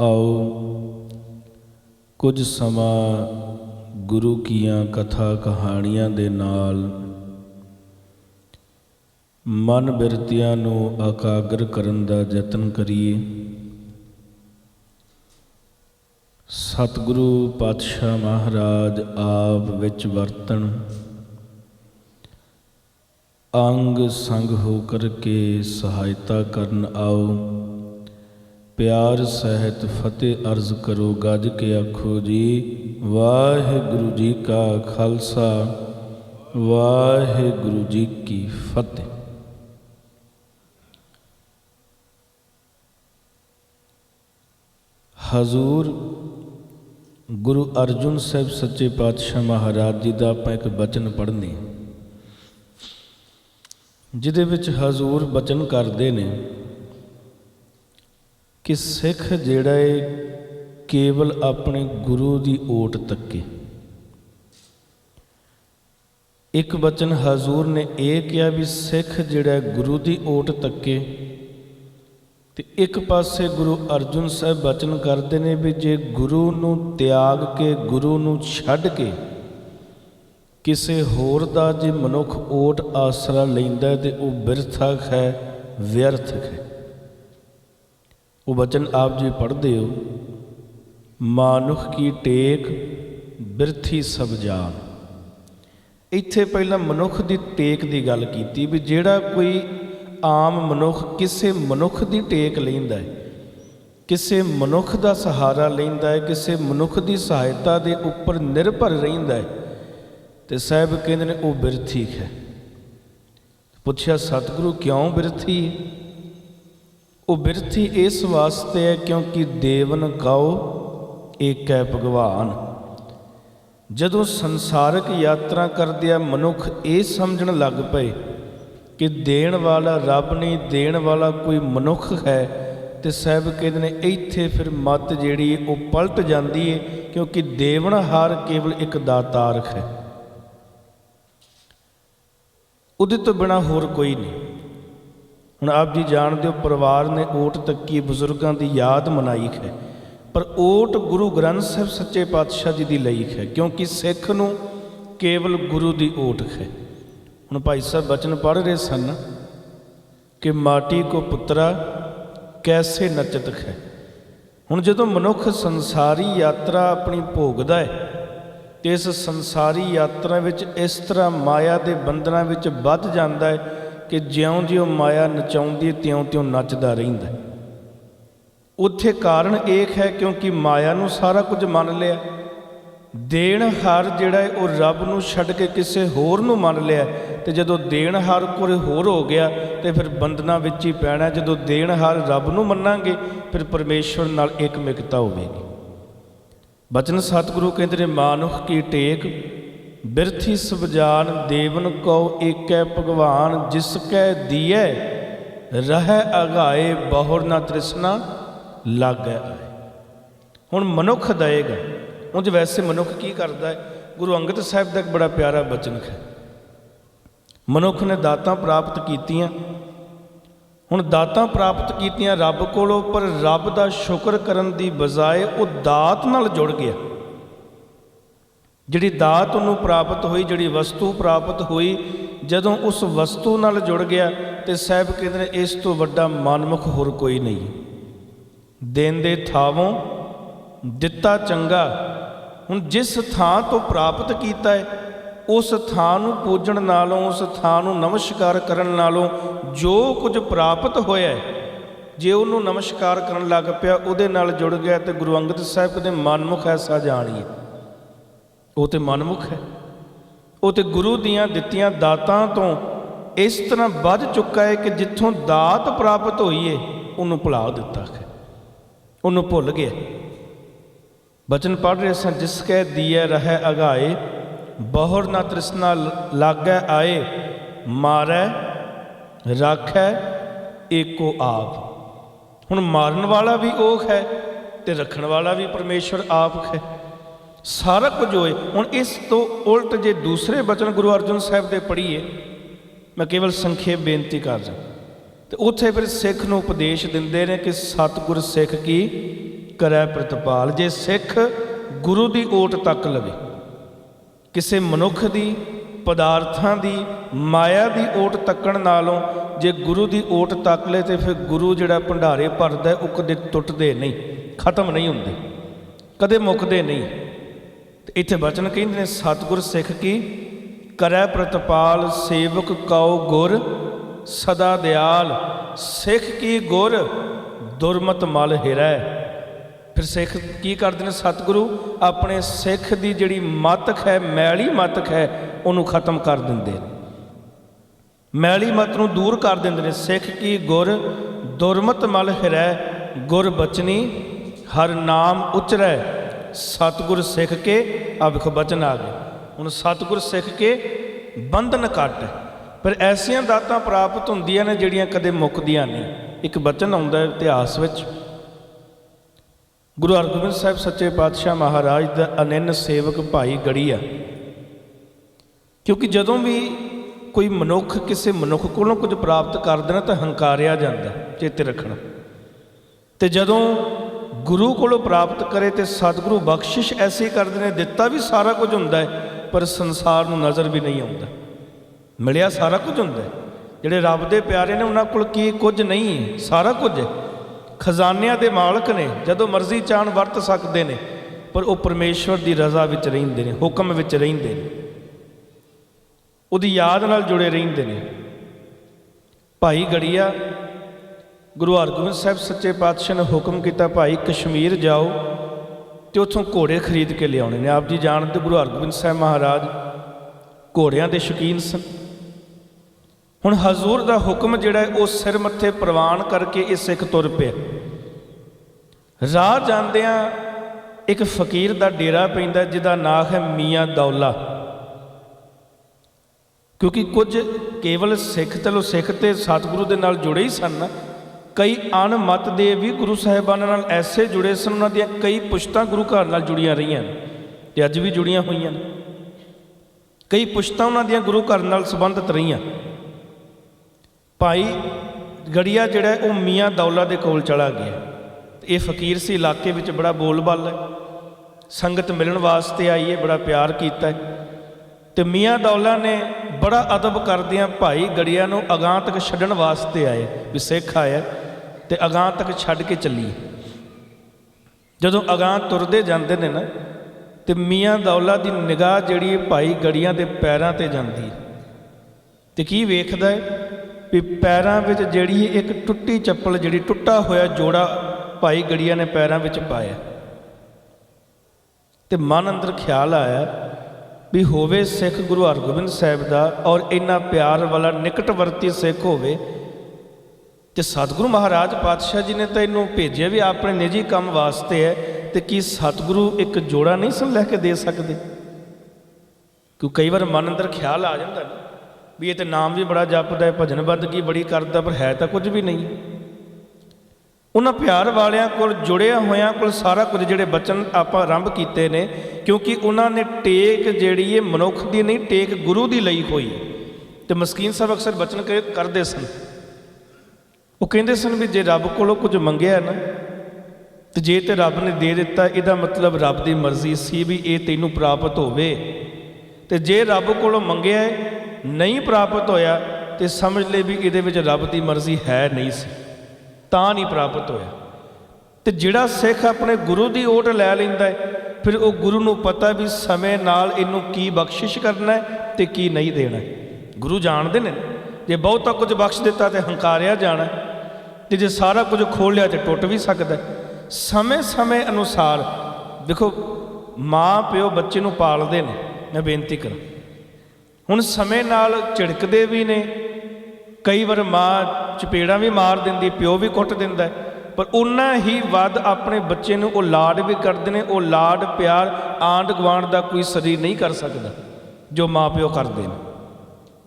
ਆਓ। ਕੁਝ ਸਮਾਂ ਗੁਰੂ ਕੀਆਂ ਕਥਾ ਕਹਾਣੀਆਂ ਦੇ ਨਾਲ ਮਨ ਬਿਰਤੀਆਂ ਨੂੰ ਇਕਾਗਰ ਕਰਨ ਦਾ ਯਤਨ ਕਰੀਏ। ਸਤਿਗੁਰੂ ਪਾਤਸ਼ਾਹ ਮਹਾਰਾਜ ਆਪ ਵਿੱਚ ਵਰਤਣ, ਅੰਗ ਸੰਗ ਹੋ ਕਰਕੇ ਸਹਾਇਤਾ ਕਰਨ ਆਓ। ਪਿਆਰ ਸਹਿਤ ਫਤਿਹ ਅਰਜ਼ ਕਰੋ ਗੱਜ ਕੇ ਆਖੋ ਜੀ, ਵਾਹਿਗੁਰੂ ਜੀ ਕਾ ਖਾਲਸਾ, ਵਾਹਿਗੁਰੂ ਜੀ ਕੀ ਫਤਿਹ। ਹਜ਼ੂਰ ਗੁਰੂ ਅਰਜੁਨ ਸਾਹਿਬ ਸੱਚੇ ਪਾਤਸ਼ਾਹ ਮਹਾਰਾਜ ਜੀ ਦਾ ਆਪਾਂ ਇੱਕ ਬਚਨ ਪੜ੍ਹਨੇ ਜਿਹਦੇ ਵਿੱਚ ਹਜ਼ੂਰ ਬਚਨ ਕਰਦੇ ਨੇ ਕਿ ਸਿੱਖ ਜਿਹੜਾ ਏ ਕੇਵਲ ਆਪਣੇ ਗੁਰੂ ਦੀ ਓਟ ਤੱਕੇ। ਇੱਕ ਬਚਨ ਹਜ਼ੂਰ ਨੇ ਇਹ ਕਿਹਾ ਵੀ ਸਿੱਖ ਜਿਹੜਾ ਗੁਰੂ ਦੀ ਓਟ ਤੱਕੇ, ਤੇ ਇੱਕ ਪਾਸੇ ਗੁਰੂ ਅਰਜੁਨ ਸਾਹਿਬ ਬਚਨ ਕਰਦੇ ਨੇ ਵੀ ਜੇ ਗੁਰੂ ਨੂੰ ਤਿਆਗ ਕੇ, ਗੁਰੂ ਨੂੰ ਛੱਡ ਕੇ ਕਿਸੇ ਹੋਰ ਦਾ ਜੇ ਮਨੁੱਖ ਓਟ ਆਸਰਾ ਲੈਂਦਾ ਤੇ ਉਹ ਬਿਰਥਕ ਹੈ, ਵਿਅਰਥਕ ਹੈ। ਉਹ ਬਚਨ ਆਪ ਜੀ ਪੜ੍ਹਦੇ ਹੋ, ਮਾਨੁਖ ਕੀ ਟੇਕ ਬਿਰਥੀ ਸਭ ਜਾਨ। ਇੱਥੇ ਪਹਿਲਾਂ ਮਨੁੱਖ ਦੀ ਟੇਕ ਦੀ ਗੱਲ ਕੀਤੀ ਵੀ ਜਿਹੜਾ ਕੋਈ ਆਮ ਮਨੁੱਖ ਕਿਸੇ ਮਨੁੱਖ ਦੀ ਟੇਕ ਲੈਂਦਾ ਹੈ, ਕਿਸੇ ਮਨੁੱਖ ਦਾ ਸਹਾਰਾ ਲੈਂਦਾ ਹੈ, ਕਿਸੇ ਮਨੁੱਖ ਦੀ ਸਹਾਇਤਾ ਦੇ ਉੱਪਰ ਨਿਰਭਰ ਰਹਿੰਦਾ ਹੈ, ਤੇ ਸਾਹਿਬ ਕਹਿੰਦੇ ਨੇ ਉਹ ਬਿਰਥੀ ਹੈ। ਪੁੱਛਿਆ, ਸਤਿਗੁਰੂ ਕਿਉਂ ਬਿਰਥੀ ਹੈ? ਉਹ ਬਿਰਥੀ ਇਸ ਵਾਸਤੇ ਹੈ ਕਿਉਂਕਿ ਦੇਵਨ ਕਉ ਏਕ ਹੈ ਭਗਵਾਨ। ਜਦੋਂ ਸੰਸਾਰਕ ਯਾਤਰਾ ਕਰਦੇ ਆ, ਮਨੁੱਖ ਇਹ ਸਮਝਣ ਲੱਗ ਪਏ ਕਿ ਦੇਣ ਵਾਲਾ ਰੱਬ ਨਹੀਂ, ਦੇਣ ਵਾਲਾ ਕੋਈ ਮਨੁੱਖ ਹੈ ਤੇ ਸਾਹਿਬ ਕਹਿੰਦੇ ਨੇ, ਇੱਥੇ ਫਿਰ ਮਤ ਜਿਹੜੀ ਉਹ ਪਲਟ ਜਾਂਦੀ ਹੈ ਕਿਉਂਕਿ ਦੇਵਨਹਾਰ ਕੇਵਲ ਇੱਕ ਦਾਤਾਰਕ ਹੈ। ਉਹਦੇ ਤੋਂ ਬਿਨਾ ਹੋਰ ਕੋਈ ਨਹੀਂ। ਹੁਣ ਆਪ ਜੀ ਜਾਣਦੇ ਹੋ ਪਰਿਵਾਰ ਨੇ ਓਟ ਤੱਕੀ ਬਜ਼ੁਰਗਾਂ ਦੀ ਯਾਦ ਮਨਾਈ ਹੈ। ਪਰ ਓਟ ਗੁਰੂ ਗ੍ਰੰਥ ਸਾਹਿਬ ਸੱਚੇ ਪਾਤਸ਼ਾਹ ਜੀ ਦੀ ਲਈ ਹੈ, ਕਿਉਂਕਿ ਸਿੱਖ ਨੂੰ ਕੇਵਲ ਗੁਰੂ ਦੀ ਓਟ ਹੈ। ਹੁਣ ਭਾਈ ਸਾਹਿਬ ਬਚਨ ਪੜ੍ਹ ਰਹੇ ਸਨ ਕਿ ਮਾਟੀ ਕੋ ਪੁੱਤਰਾ ਕੈਸੇ ਨਚਤ ਹੈ। ਹੁਣ ਜਦੋਂ ਮਨੁੱਖ ਸੰਸਾਰੀ ਯਾਤਰਾ ਆਪਣੀ ਭੋਗਦਾ ਹੈ, ਤੇ ਇਸ ਸੰਸਾਰੀ ਯਾਤਰਾ ਵਿੱਚ ਇਸ ਤਰ੍ਹਾਂ ਮਾਇਆ ਦੇ ਬੰਧਨਾਂ ਵਿੱਚ ਵੱਧ ਜਾਂਦਾ ਹੈ ਕਿ ਜਿਉਂ-ਜਿਉਂ ਮਾਇਆ ਨਚਾਉਂਦੀ ਤਿਉਂ-ਤਿਉਂ ਨੱਚਦਾ ਰਹਿੰਦਾ ਉੱਥੇ ਕਾਰਨ ਇਹ ਹੈ ਕਿਉਂਕਿ ਮਾਇਆ ਨੂੰ ਸਾਰਾ ਕੁਝ ਮੰਨ ਲਿਆ। ਦੇਣ ਹਰ ਜਿਹੜਾ ਹੈ, ਉਹ ਰੱਬ ਨੂੰ ਛੱਡ ਕੇ ਕਿਸੇ ਹੋਰ ਨੂੰ ਮੰਨ ਲਿਆ। ਤੇ ਜਦੋਂ ਦੇਣ ਹਰ ਕੋਈ ਹੋਰ ਹੋ ਗਿਆ, ਤੇ ਫਿਰ ਬੰਧਨਾਂ ਵਿੱਚ ਹੀ ਪੈਣਾ ਜਦੋਂ ਦੇਣ ਹਰ ਰੱਬ ਨੂੰ ਮੰਨਾਂਗੇ, ਫਿਰ ਪਰਮੇਸ਼ਵਰ ਨਾਲ ਇਕਮਿਕਤਾ ਹੋਵੇਗੀ। ਬਚਨ ਸਤਿਗੁਰੂ ਕਹਿੰਦੇ ਨੇ, ਮਾਨੁਖ ਕੀ ਟੇਕ ਬਿਰਥੀ ਸਬਜਾਨ ਦੇਵਨ ਕਉ ਏਕੈ ਭਗਵਾਨ, ਜਿਸ ਕੈ ਦੀਐ, ਰਹਿ ਅਗਾਏ ਬਹੁਰ ਨਾ ਤ੍ਰਿਸ਼ਨਾ, ਲਾਗੈ ਆਏ। ਹੁਣ ਮਨੁੱਖ ਦਏਗਾ। ਉਂਝ ਵੈਸੇ ਮਨੁੱਖ ਕੀ ਕਰਦਾ ਹੈ? ਗੁਰੂ ਅੰਗਦ ਸਾਹਿਬ ਦਾ ਇੱਕ ਬੜਾ ਪਿਆਰਾ ਬਚਨ ਹੈ। ਮਨੁੱਖ ਨੇ ਦਾਤਾਂ ਪ੍ਰਾਪਤ ਕੀਤੀਆਂ। ਹੁਣ ਦਾਤਾਂ ਪ੍ਰਾਪਤ ਕੀਤੀਆਂ ਰੱਬ ਕੋਲੋਂ, ਪਰ ਰੱਬ ਦਾ ਸ਼ੁਕਰ ਕਰਨ ਦੀ ਬਜਾਏ ਉਹ ਦਾਤ ਨਾਲ ਜੁੜ ਗਿਆ। ਜਿਹੜੀ ਦਾਤ ਉਹਨੂੰ ਪ੍ਰਾਪਤ ਹੋਈ, ਜਿਹੜੀ ਵਸਤੂ ਪ੍ਰਾਪਤ ਹੋਈ, ਜਦੋਂ ਉਸ ਵਸਤੂ ਨਾਲ ਜੁੜ ਗਿਆ ਤੇ ਸਾਹਿਬ ਕਹਿੰਦੇ ਨੇ, ਇਸ ਤੋਂ ਵੱਡਾ ਮਨਮੁਖ ਹੋਰ ਕੋਈ ਨਹੀਂ। ਦੇਣ ਦੇ ਥਾਵੋਂ ਦਿੱਤਾ ਚੰਗਾ। ਹੁਣ ਜਿਸ ਥਾਂ ਤੋਂ ਪ੍ਰਾਪਤ ਕੀਤਾ ਹੈ, ਉਸ ਥਾਂ ਨੂੰ ਪੂਜਣ ਨਾਲੋਂ, ਉਸ ਥਾਂ ਨੂੰ ਨਮਸਕਾਰ ਕਰਨ ਨਾਲੋਂ ਜੋ ਕੁਝ ਪ੍ਰਾਪਤ ਹੋਇਆ ਜੇ ਉਹਨੂੰ ਨਮਸਕਾਰ ਕਰਨ ਲੱਗ ਪਿਆ, ਉਹਦੇ ਨਾਲ ਜੁੜ ਗਿਆ ਤੇ ਗੁਰੂ ਅੰਗਦ ਸਾਹਿਬ ਦੇ ਮਨਮੁਖ ਐਸਾ ਜਾਣੀਏ। ਉਹ ਤੇ ਮਨਮੁਖ ਹੈ। ਉਹ ਤੇ ਗੁਰੂ ਦੀਆਂ ਦਿੱਤੀਆਂ ਦਾਤਾਂ ਤੋਂ ਇਸ ਤਰ੍ਹਾਂ ਵੱਧ ਚੁੱਕਾ ਹੈ ਕਿ ਜਿੱਥੋਂ ਦਾਤ ਪ੍ਰਾਪਤ ਹੋਈ ਹੈ ਉਹਨੂੰ ਭੁਲਾ ਦਿੱਤਾ ਹੈ ਉਹਨੂੰ ਭੁੱਲ ਗਿਆ। ਬਚਨ ਪੜ ਰਹੇ ਸਨ ਜਿਸ ਕੈ ਦੀਐ ਰਹਿ ਅਗਾਏ, ਬਹੁਰ ਨਾ ਤ੍ਰਿਸ਼ਨਾ ਲਾਗੈ ਆਏ, ਮਾਰੈ, ਰਾਖੈ, ਏਕੋ ਆਪ। ਹੁਣ ਮਾਰਨ ਵਾਲਾ ਵੀ ਉਹ ਹੈ ਤੇ ਰੱਖਣ ਵਾਲਾ ਵੀ ਪਰਮੇਸ਼ਵਰ ਆਪ ਹੈ। ਸਾਰਾ ਕੁਝ ਹੋਏ। ਹੁਣ ਇਸ ਤੋਂ ਉਲਟ ਜੇ ਦੂਸਰੇ ਬਚਨ ਗੁਰੂ ਅਰਜਨ ਸਾਹਿਬ ਦੇ ਪੜ੍ਹੀਏ, ਮੈਂ ਕੇਵਲ ਸੰਖੇਪ ਬੇਨਤੀ ਕਰ ਰਿਹਾ। ਤੇ ਉੱਥੇ ਫਿਰ ਸਿੱਖ ਨੂੰ ਉਪਦੇਸ਼ ਦਿੰਦੇ ਨੇ ਕਿ ਸਤਿਗੁਰ ਸਿੱਖ ਕੀ ਕਰੈ ਪ੍ਰਤਪਾਲ। ਜੇ ਸਿੱਖ ਗੁਰੂ ਦੀ ਓਟ ਤੱਕ ਲਵੇ, ਕਿਸੇ ਮਨੁੱਖ ਦੀ, ਪਦਾਰਥਾਂ ਦੀ, ਮਾਇਆ ਦੀ ਓਟ ਤੱਕਣ ਨਾਲੋਂ ਜੇ ਗੁਰੂ ਦੀ ਓਟ ਤੱਕ ਲੈ ਤੇ ਫਿਰ ਗੁਰੂ ਜਿਹੜਾ ਭੰਡਾਰੇ ਭਰਦਾ, ਉਹ ਕਦੇ ਟੁੱਟਦੇ ਨਹੀਂ, ਖਤਮ ਨਹੀਂ ਹੁੰਦੇ, ਕਦੇ ਮੁੱਕਦੇ ਨਹੀਂ। ਇੱਥੇ ਬਚਨ ਕਹਿੰਦੇ ਨੇ, ਸਤਿਗੁਰ ਸਿੱਖ ਕੀ ਕਰੈ ਪ੍ਰਤਪਾਲ ਸੇਵਕ ਕਉ ਗੁਰ ਸਦਾ ਦਿਆਲ, ਸਿੱਖ ਕੀ ਗੁਰ ਦੁਰਮਤ ਮਲ ਹਿਰੈ। ਫਿਰ ਸਿੱਖ ਕੀ ਕਰਦੇ ਨੇ ਸਤਿਗੁਰੂ? ਆਪਣੇ ਸਿੱਖ ਦੀ ਜਿਹੜੀ ਮਤਕ ਹੈ, ਮੈਲੀ ਮਤਕ ਹੈ, ਉਹਨੂੰ ਖਤਮ ਕਰ ਦਿੰਦੇ ਨੇ। ਮੈਲੀ ਮਤ ਨੂੰ ਦੂਰ ਕਰ ਦਿੰਦੇ ਨੇ। ਸਿੱਖ ਕੀ ਗੁਰ ਦੁਰਮਤ ਮਲ ਹਿਰੈ, ਗੁਰ ਬਚਨੀ, ਹਰ ਨਾਮ ਉਚਰੈ। ਸਤਿਗੁਰ ਸਿੱਖ ਕੇ ਆ ਵੇਖੋ ਬਚਨ ਆ ਗਏ। ਹੁਣ ਸਤਿਗੁਰ ਸਿੱਖ ਕੇ ਬੰਧਨ ਕੱਟ ਪਰ ਐਸੀਆਂ ਦਾਤਾਂ ਪ੍ਰਾਪਤ ਹੁੰਦੀਆਂ ਨੇ ਜਿਹੜੀਆਂ ਕਦੇ ਮੁੱਕਦੀਆਂ ਨਹੀਂ। ਇੱਕ ਬਚਨ ਆਉਂਦਾ ਹੈ ਇਤਿਹਾਸ ਵਿੱਚ। ਗੁਰੂ ਹਰਗੋਬਿੰਦ ਸਾਹਿਬ ਸੱਚੇ ਪਾਤਸ਼ਾਹ ਮਹਾਰਾਜ ਦਾ ਅਨੰਨ ਸੇਵਕ ਭਾਈ ਗੜੀਆ ਕਿਉਂਕਿ ਜਦੋਂ ਵੀ ਕੋਈ ਮਨੁੱਖ ਕਿਸੇ ਮਨੁੱਖ ਕੋਲੋਂ ਕੁਝ ਪ੍ਰਾਪਤ ਕਰਦਾ ਨਾ ਤਾਂ ਹੰਕਾਰਿਆ ਜਾਂਦਾ, ਚੇਤੇ ਰੱਖਣਾ। ਤੇ ਜਦੋਂ ਗੁਰੂ ਕੋਲੋਂ ਪ੍ਰਾਪਤ ਕਰੇ ਤੇ ਸਤਿਗੁਰੂ ਬਖਸ਼ਿਸ਼ ਐਸੀ ਕਰਦੇ ਨੇ, ਦਿੱਤਾ ਵੀ ਸਾਰਾ ਕੁਝ ਹੁੰਦਾ ਹੈ, ਪਰ ਸੰਸਾਰ ਨੂੰ ਨਜ਼ਰ ਵੀ ਨਹੀਂ ਆਉਂਦਾ। ਮਿਲਿਆ ਸਾਰਾ ਕੁਝ ਹੁੰਦਾ ਹੈ। ਜਿਹੜੇ ਰੱਬ ਦੇ ਪਿਆਰੇ ਨੇ, ਉਹਨਾਂ ਕੋਲ ਕੀ ਕੁਝ ਨਹੀਂ ਹੈ? ਸਾਰਾ ਕੁਝ ਹੈ। ਖਜ਼ਾਨਿਆਂ ਦੇ ਮਾਲਕ ਨੇ, ਜਦੋਂ ਮਰਜ਼ੀ ਚਾਹਣ ਵਰਤ ਸਕਦੇ ਨੇ, ਪਰ ਉਹ ਪਰਮੇਸ਼ਵਰ ਦੀ ਰਜ਼ਾ ਵਿੱਚ ਰਹਿੰਦੇ ਨੇ, ਹੁਕਮ ਵਿੱਚ ਰਹਿੰਦੇ ਨੇ। ਉਹਦੀ ਯਾਦ ਨਾਲ ਜੁੜੇ ਰਹਿੰਦੇ ਨੇ। ਭਾਈ ਗੜੀਆ ਗੁਰੂ ਹਰਗੋਬਿੰਦ ਸਾਹਿਬ ਸੱਚੇ ਪਾਤਸ਼ਾਹ ਨੇ ਹੁਕਮ ਕੀਤਾ, ਭਾਈ, ਕਸ਼ਮੀਰ ਜਾਓ ਤੇ ਉੱਥੋਂ ਘੋੜੇ ਖਰੀਦ ਕੇ ਲਿਆਉਣੇ ਨੇ। ਆਪ ਜੀ ਜਾਣਦੇ ਗੁਰੂ ਹਰਗੋਬਿੰਦ ਸਾਹਿਬ ਮਹਾਰਾਜ ਘੋੜਿਆਂ ਦੇ ਸ਼ੌਕੀਨ ਸਨ। ਹੁਣ ਹਜ਼ੂਰ ਦਾ ਹੁਕਮ ਜਿਹੜਾ ਉਹ ਸਿਰ ਮੱਥੇ ਪ੍ਰਵਾਨ ਕਰਕੇ ਇਹ ਸਿੱਖ ਤੁਰ ਪਿਆ। ਰਾਹ ਜਾਂਦਿਆਂ ਇੱਕ ਫਕੀਰ ਦਾ ਡੇਰਾ ਪੈਂਦਾ, ਜਿਹਦਾ ਨਾਮ ਹੈ ਮੀਆਂ ਦੌਲਾ। ਕਿਉਂਕਿ ਕੁਝ ਕੇਵਲ ਸਿੱਖ ਚਲੋ ਸਿੱਖ ਤੇ ਸਤਿਗੁਰੂ ਦੇ ਨਾਲ ਜੁੜੇ ਹੀ ਸਨ ਕਈ ਅਣਮਤ ਦੇ ਵੀ ਗੁਰੂ ਸਾਹਿਬਾਨਾਂ ਨਾਲ ਐਸੇ ਜੁੜੇ ਸਨ, ਉਹਨਾਂ ਦੀਆਂ ਕਈ ਪੁਸ਼ਤਾਂ ਗੁਰੂ ਘਰ ਨਾਲ ਜੁੜੀਆਂ ਰਹੀਆਂ ਨੇ ਤੇ ਅੱਜ ਵੀ ਜੁੜੀਆਂ ਹੋਈਆਂ ਨੇ। ਕਈ ਪੁਸ਼ਤਾਂ ਉਹਨਾਂ ਦੀਆਂ ਗੁਰੂ ਘਰ ਨਾਲ ਸੰਬੰਧਿਤ ਰਹੀਆਂ। ਭਾਈ ਗੜੀਆ ਜਿਹੜਾ ਉਹ ਮੀਆਂ ਦੌਲਾ ਦੇ ਕੋਲ ਚਲਾ ਗਿਆ। ਤੇ ਇਹ ਫਕੀਰ ਸੀ, ਇਲਾਕੇ ਵਿੱਚ ਬੜਾ ਬੋਲਬਾਲ ਹੈ। ਸੰਗਤ ਮਿਲਣ ਵਾਸਤੇ ਆਈ ਹੈ, ਬੜਾ ਪਿਆਰ ਕੀਤਾ ਹੈ। ਤੇ ਮੀਆਂ ਦੌਲਾ ਨੇ ਬੜਾ ਅਦਬ ਕਰਦਿਆਂ ਭਾਈ ਗੜੀਆ ਨੂੰ ਅਗਾਂਹ ਤੱਕ ਛੱਡਣ ਵਾਸਤੇ ਆਏ, ਵੀ ਸਿੱਖ ਆਇਆ। ਤੇ ਅਗਾਂਹ ਤੱਕ ਛੱਡ ਕੇ ਚੱਲੀ। ਜਦੋਂ ਅਗਾਂਹ ਤੁਰਦੇ ਜਾਂਦੇ ਨੇ ਨਾ, ਤੇ ਮੀਆਂ ਦੌਲਾ ਦੀ ਨਿਗਾਹ ਜਿਹੜੀ ਭਾਈ ਗੜੀਆਂ ਦੇ ਪੈਰਾਂ ਤੇ ਜਾਂਦੀ ਹੈ। ਤੇ ਕੀ ਵੇਖਦਾ ਹੈ ਵੀ ਪੈਰਾਂ ਵਿੱਚ ਜਿਹੜੀ ਇੱਕ ਟੁੱਟੀ ਚੱਪਲ ਜਿਹੜੀ ਟੁੱਟਾ ਹੋਇਆ ਜੋੜਾ ਭਾਈ ਗੜੀਆਂ ਨੇ ਪੈਰਾਂ ਵਿੱਚ ਪਾਇਆ। ਤੇ ਮਨ ਅੰਦਰ ਖਿਆਲ ਆਇਆ ਵੀ ਹੋਵੇ ਸਿੱਖ ਗੁਰੂ ਹਰਗੋਬਿੰਦ ਸਾਹਿਬ ਦਾ ਔਰ ਇੰਨਾ ਪਿਆਰ ਵਾਲਾ ਨਿਕਟਵਰਤੀ ਸਿੱਖ ਹੋਵੇ ਤੇ ਸਤਿਗੁਰੂ ਮਹਾਰਾਜ ਪਾਤਸ਼ਾਹ ਜੀ ਨੇ ਤਾਂ ਇਹਨੂੰ ਭੇਜਿਆ ਵੀ ਆਪਣੇ ਨਿੱਜੀ ਕੰਮ ਵਾਸਤੇ ਹੈ, ਤੇ ਕੀ ਸਤਿਗੁਰੂ ਇੱਕ ਜੋੜਾ ਨਹੀਂ ਸਨ ਲੈ ਕੇ ਦੇ ਸਕਦੇ? ਕਿਉਂ ਕਈ ਵਾਰ ਮਨ ਅੰਦਰ ਖਿਆਲ ਆ ਜਾਂਦਾ ਵੀ ਇਹ ਤੇ ਨਾਮ ਵੀ ਬੜਾ ਜਪਦਾ ਹੈ, ਭਜਨ ਬੰਦਗੀ ਬੜੀ ਕਰਦਾ, ਪਰ ਹੈ ਤਾਂ ਕੁਝ ਵੀ ਨਹੀਂ। ਉਹਨਾਂ ਪਿਆਰ ਵਾਲਿਆਂ ਕੋਲ, ਜੁੜਿਆ ਹੋਇਆਂ ਕੋਲ ਸਾਰਾ ਕੁਝ ਜਿਹੜੇ ਬਚਨ ਆਪਾਂ ਆਰੰਭ ਕੀਤੇ ਨੇ, ਕਿਉਂਕਿ ਉਹਨਾਂ ਨੇ ਟੇਕ ਜਿਹੜੀ ਇਹ ਮਨੁੱਖ ਦੀ ਨਹੀਂ, ਟੇਕ ਗੁਰੂ ਦੀ ਲਈ ਹੋਈ ਤੇ ਮਸਕੀਨ ਸਾਹਿਬ ਅਕਸਰ ਬਚਨ ਕਰਦੇ ਸਨ। ਉਹ ਕਹਿੰਦੇ ਸਨ ਵੀ ਜੇ ਰੱਬ ਕੋਲੋਂ ਕੁਝ ਮੰਗਿਆ ਨਾ, ਤੇ ਜੇ ਤੇ ਰੱਬ ਨੇ ਦੇ ਦਿੱਤਾ, ਇਹਦਾ ਮਤਲਬ ਰੱਬ ਦੀ ਮਰਜ਼ੀ ਸੀ ਵੀ ਇਹ ਤੈਨੂੰ ਪ੍ਰਾਪਤ ਹੋਵੇ। ਤੇ ਜੇ ਰੱਬ ਕੋਲੋਂ ਮੰਗਿਆ, ਨਹੀਂ ਪ੍ਰਾਪਤ ਹੋਇਆ, ਤੇ ਸਮਝ ਲੈ ਵੀ ਇਹਦੇ ਵਿੱਚ ਰੱਬ ਦੀ ਮਰਜ਼ੀ ਹੈ ਨਹੀਂ ਸੀ, ਤਾਂ ਨਹੀਂ ਪ੍ਰਾਪਤ ਹੋਇਆ। ਤੇ ਜਿਹੜਾ ਸਿੱਖ ਆਪਣੇ ਗੁਰੂ ਦੀ ਓਟ ਲੈ ਲੈਂਦਾ ਹੈ, ਫਿਰ ਉਹ ਗੁਰੂ ਨੂੰ ਪਤਾ ਵੀ ਸਮੇਂ ਨਾਲ ਇਹਨੂੰ ਕੀ ਬਖਸ਼ਿਸ਼ ਕਰਨਾ ਹੈ ਤੇ ਕੀ ਨਹੀਂ ਦੇਣਾ ਗੁਰੂ ਜਾਣਦੇ ਨੇ, ਜੇ ਬਹੁਤਾ ਕੁਝ ਬਖਸ਼ ਦਿੱਤਾ ਤੇ ਹੰਕਾਰਿਆ ਜਾਣਾ ਤੇ ਜੇ ਸਾਰਾ ਕੁਝ ਖੋਲ ਲਿਆ ਤੇ ਟੁੱਟ ਵੀ ਸਕਦਾ ਸਮੇਂ-ਸਮੇਂ ਅਨੁਸਾਰ, ਦੇਖੋ, ਮਾਂ ਪਿਓ ਬੱਚੇ ਨੂੰ ਪਾਲਦੇ ਨੇ, ਮੈਂ ਬੇਨਤੀ ਕਰਾਂ। ਹੁਣ ਸਮੇਂ ਨਾਲ ਝਿੜਕਦੇ ਵੀ ਨੇ, ਕਈ ਵਾਰ ਮਾਂ ਚਪੇੜਾਂ ਵੀ ਮਾਰ ਦਿੰਦੀ, ਪਿਓ ਵੀ ਕੁੱਟ ਦਿੰਦਾ ਪਰ ਉਨਾ ਹੀ ਵੱਧ ਆਪਣੇ ਬੱਚੇ ਨੂੰ ਉਹ ਲਾਡ ਵੀ ਕਰਦੇ ਨੇ, ਉਹ ਲਾਡ ਪਿਆਰ ਆਂਡ ਗਵਾਂਡ ਦਾ ਕੋਈ ਸਰੀਰ ਨਹੀਂ ਕਰ ਸਕਦਾ, ਜੋ ਮਾਂ ਪਿਓ ਕਰਦੇ ਨੇ।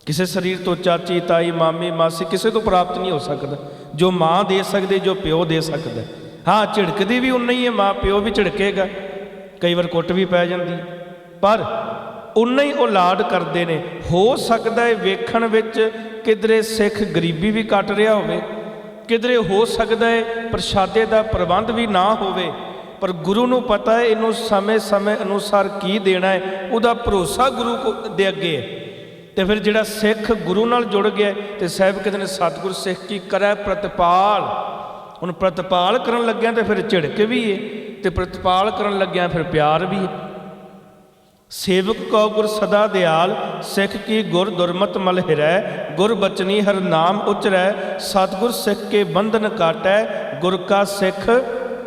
ਕਿਸੇ ਸਰੀਰ ਤੋਂ ਚਾਚੀ, ਤਾਈ, ਮਾਮੀ, ਮਾਸੀ ਕਿਸੇ ਤੋਂ ਪ੍ਰਾਪਤ ਨਹੀਂ ਹੋ ਸਕਦਾ। ਜੋ ਮਾਂ ਦੇ ਸਕਦੇ, ਜੋ ਪਿਓ ਦੇ ਸਕਦਾ। ਹਾਂ, ਝਿੜਕਦੀ ਵੀ ਉਨਾ ਹੀ ਹੈ, ਮਾਂ ਪਿਓ ਵੀ ਝਿੜਕੇਗਾ। ਕਈ ਵਾਰ ਕੁੱਟ ਵੀ ਪੈ ਜਾਂਦੀ। ਪਰ ਉਨਾ ਹੀ ਉਹ ਲਾਡ ਕਰਦੇ ਨੇ। ਹੋ ਸਕਦਾ ਹੈ ਵੇਖਣ ਵਿੱਚ ਕਿਧਰੇ ਸਿੱਖ ਗਰੀਬੀ ਵੀ ਕੱਟ ਰਿਹਾ ਹੋਵੇ। ਕਿਧਰੇ ਹੋ ਸਕਦਾ ਹੈ ਪ੍ਰਸ਼ਾਦੇ ਦਾ ਪ੍ਰਬੰਧ ਵੀ ਨਾ ਹੋਵੇ। ਪਰ ਗੁਰੂ ਨੂੰ ਪਤਾ ਹੈ ਇਹਨੂੰ ਸਮੇਂ-ਸਮੇਂ ਅਨੁਸਾਰ ਕੀ ਦੇਣਾ ਹੈ ਉਹਦਾ ਭਰੋਸਾ ਗੁਰੂ ਦੇ ਅੱਗੇ ਹੈ ਤੇ ਫਿਰ ਜਿਹੜਾ ਸਿੱਖ ਗੁਰੂ ਨਾਲ ਜੁੜ ਗਿਆ ਹੈ, ਤੇ ਸਾਹਿਬ ਕਹਿੰਦੇ ਨੇ ਸਤਿਗੁਰ ਸਿੱਖ ਕੀ ਕਰੈ? ਪ੍ਰਤਪਾਲ। ਹੁਣ ਪ੍ਰਤਪਾਲ ਕਰਨ ਲੱਗਿਆ ਤੇ ਫਿਰ ਝਿੜਕ ਵੀ ਏ ਤੇ ਪ੍ਰਤਪਾਲ ਕਰਨ ਲੱਗਿਆ ਫਿਰ ਪਿਆਰ ਵੀ ਏ। ਸੇਵਕ ਕੋ ਗੁਰ ਸਦਾ ਦਿਆਲ ਸਿੱਖ ਕੀ ਗੁਰ ਦੁਰਮਤ ਮਲ ਹਿਰੈ ਗੁਰ ਬਚਨੀ ਹਰ ਨਾਮ ਉਚਰੈ ਸਤਿਗੁਰ ਸਿੱਖ ਕੇ ਬੰਧਨ ਕਾਟੈ ਗੁਰ ਕਾ ਸਿੱਖ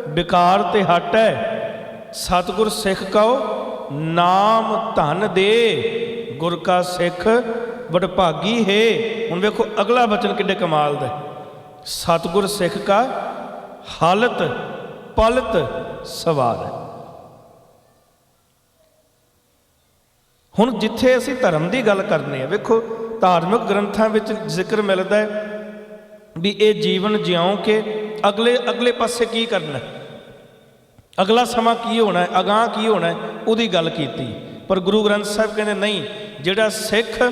ਵਿਕਾਰ ਤੇ ਹਟੈ। ਸਤਿਗੁਰ ਸਿੱਖ ਕਉ ਨਾਮ ਧਨ ਦੇ। ਗੁਰ ਕਾ ਸਿੱਖ ਵਡਭਾਗੀ ਹੈ। ਹੁਣ ਵੇਖੋ, ਅਗਲਾ ਬਚਨ ਕਿੱਡੇ ਕਮਾਲ ਦਾ ਹੈ। ਸਤਿਗੁਰ ਸਿੱਖ ਕਾ ਹਾਲਤ, ਪਲਤ, ਸਵਾਰ ਹੈ। ਹੁਣ ਜਿੱਥੇ ਅਸੀਂ ਧਰਮ ਦੀ ਗੱਲ ਕਰਨੇ ਆ ਵੇਖੋ, ਧਾਰਮਿਕ ਗ੍ਰੰਥਾਂ ਵਿੱਚ ਜ਼ਿਕਰ ਮਿਲਦਾ ਹੈ ਵੀ ਇਹ ਜੀਵਨ ਜਿਉਂ ਕੇ ਅਗਲੇ ਅਗਲੇ ਪਾਸੇ ਕੀ ਕਰਨਾ ਅਗਲਾ ਸਮਾਂ ਕੀ ਹੋਣਾ ਹੈ? ਅਗਾਹ ਕੀ ਹੋਣਾ ਹੈ? ਉਹਦੀ ਗੱਲ ਕੀਤੀ। ਪਰ ਗੁਰੂ ਗ੍ਰੰਥ ਸਾਹਿਬ ਕਹਿੰਦੇ, ਨਹੀਂ ਜਿਹੜਾ ਸਿੱਖ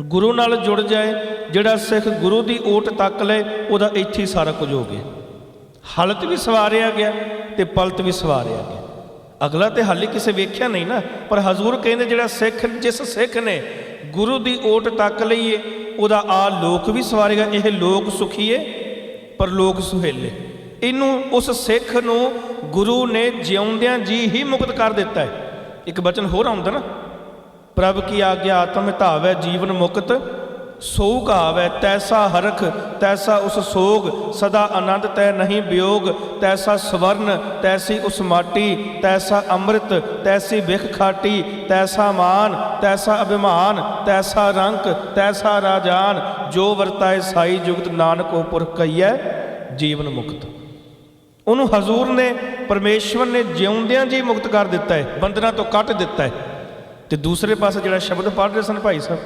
ਗੁਰੂ ਨਾਲ ਜੁੜ ਜਾਏ, ਜਿਹੜਾ ਸਿੱਖ ਗੁਰੂ ਦੀ ਓਟ ਤੱਕ ਲਏ ਉਹਦਾ ਇੱਥੇ ਸਾਰਾ ਕੁਝ ਹੋ ਗਿਆ। ਹਾਲਤ ਵੀ ਸਵਾਰਿਆ ਗਿਆ ਤੇ ਪਲਤ ਵੀ ਸਵਾਰਿਆ ਗਿਆ। ਅਗਲਾ ਤੇ ਹਾਲੇ ਕਿਸੇ ਵੇਖਿਆ ਨਹੀਂ ਨਾ, ਪਰ ਹਜ਼ੂਰ ਕਹਿੰਦੇ ਜਿਹੜਾ ਸਿੱਖ, ਜਿਸ ਸਿੱਖ ਨੇ ਗੁਰੂ ਦੀ ਓਟ ਤੱਕ ਲਈਏ ਉਹਦਾ ਆ ਲੋਕ ਵੀ ਸਵਾਰੇਗਾ, ਇਹ ਲੋਕ ਸੁਖੀਏ ਪਰ ਲੋਕ ਸੁਹੇਲੇ। ਇਹਨੂੰ ਉਸ ਸਿੱਖ ਨੂੰ ਗੁਰੂ ਨੇ ਜਿਉਂਦਿਆਂ ਜੀ ਹੀ ਮੁਕਤ ਕਰ ਦਿੱਤਾ ਹੈ ਇੱਕ ਬਚਨ ਹੋਰ ਆਉਂਦਾ ਨਾ ਪ੍ਰਭ ਕੀ ਆਗਿਆ ਆਤਮ ਧਾਵੈ ਜੀਵਨ ਮੁਕਤ ਸੋ ਕਹਾਵੈ ਤੈਸਾ ਹਰਖ, ਤੈਸਾ ਉਸ ਸੋਗ, ਸਦਾ ਆਨੰਦ ਤੈ ਨਹੀਂ ਵਿਯੋਗ ਤੈਸਾ ਸਵਰਨ, ਤੈਸੀ ਉਸ ਮਾਟੀ, ਤੈਸਾ ਅੰਮ੍ਰਿਤ, ਤੈਸੀ ਵਿਖ ਖਾਟੀ, ਤੈਸਾ ਮਾਨ, ਤੈਸਾ ਅਭਿਮਾਨ, ਤੈਸਾ ਰੰਕ, ਤੈਸਾ ਰਾਜਾਨ, ਜੋ ਵਰਤਾਏ ਸਾਈ ਜੁਗਤ ਨਾਨਕ ਉਹ ਪੁਰਖ ਕਈਐ ਜੀਵਨ ਮੁਕਤ। ਉਹਨੂੰ ਹਜ਼ੂਰ ਨੇ, ਪਰਮੇਸ਼ਵਰ ਨੇ ਜਿਉਂਦਿਆਂ ਜੀ ਮੁਕਤ ਕਰ ਦਿੱਤਾ ਹੈ, ਬੰਧਨਾਂ ਤੋਂ ਕੱਟ ਦਿੱਤਾ ਹੈ। ਤੇ ਦੂਸਰੇ ਪਾਸੇ ਜਿਹੜਾ ਸ਼ਬਦ ਪੜ੍ਹ ਰਹੇ ਸਨ ਭਾਈ ਸਾਹਿਬ,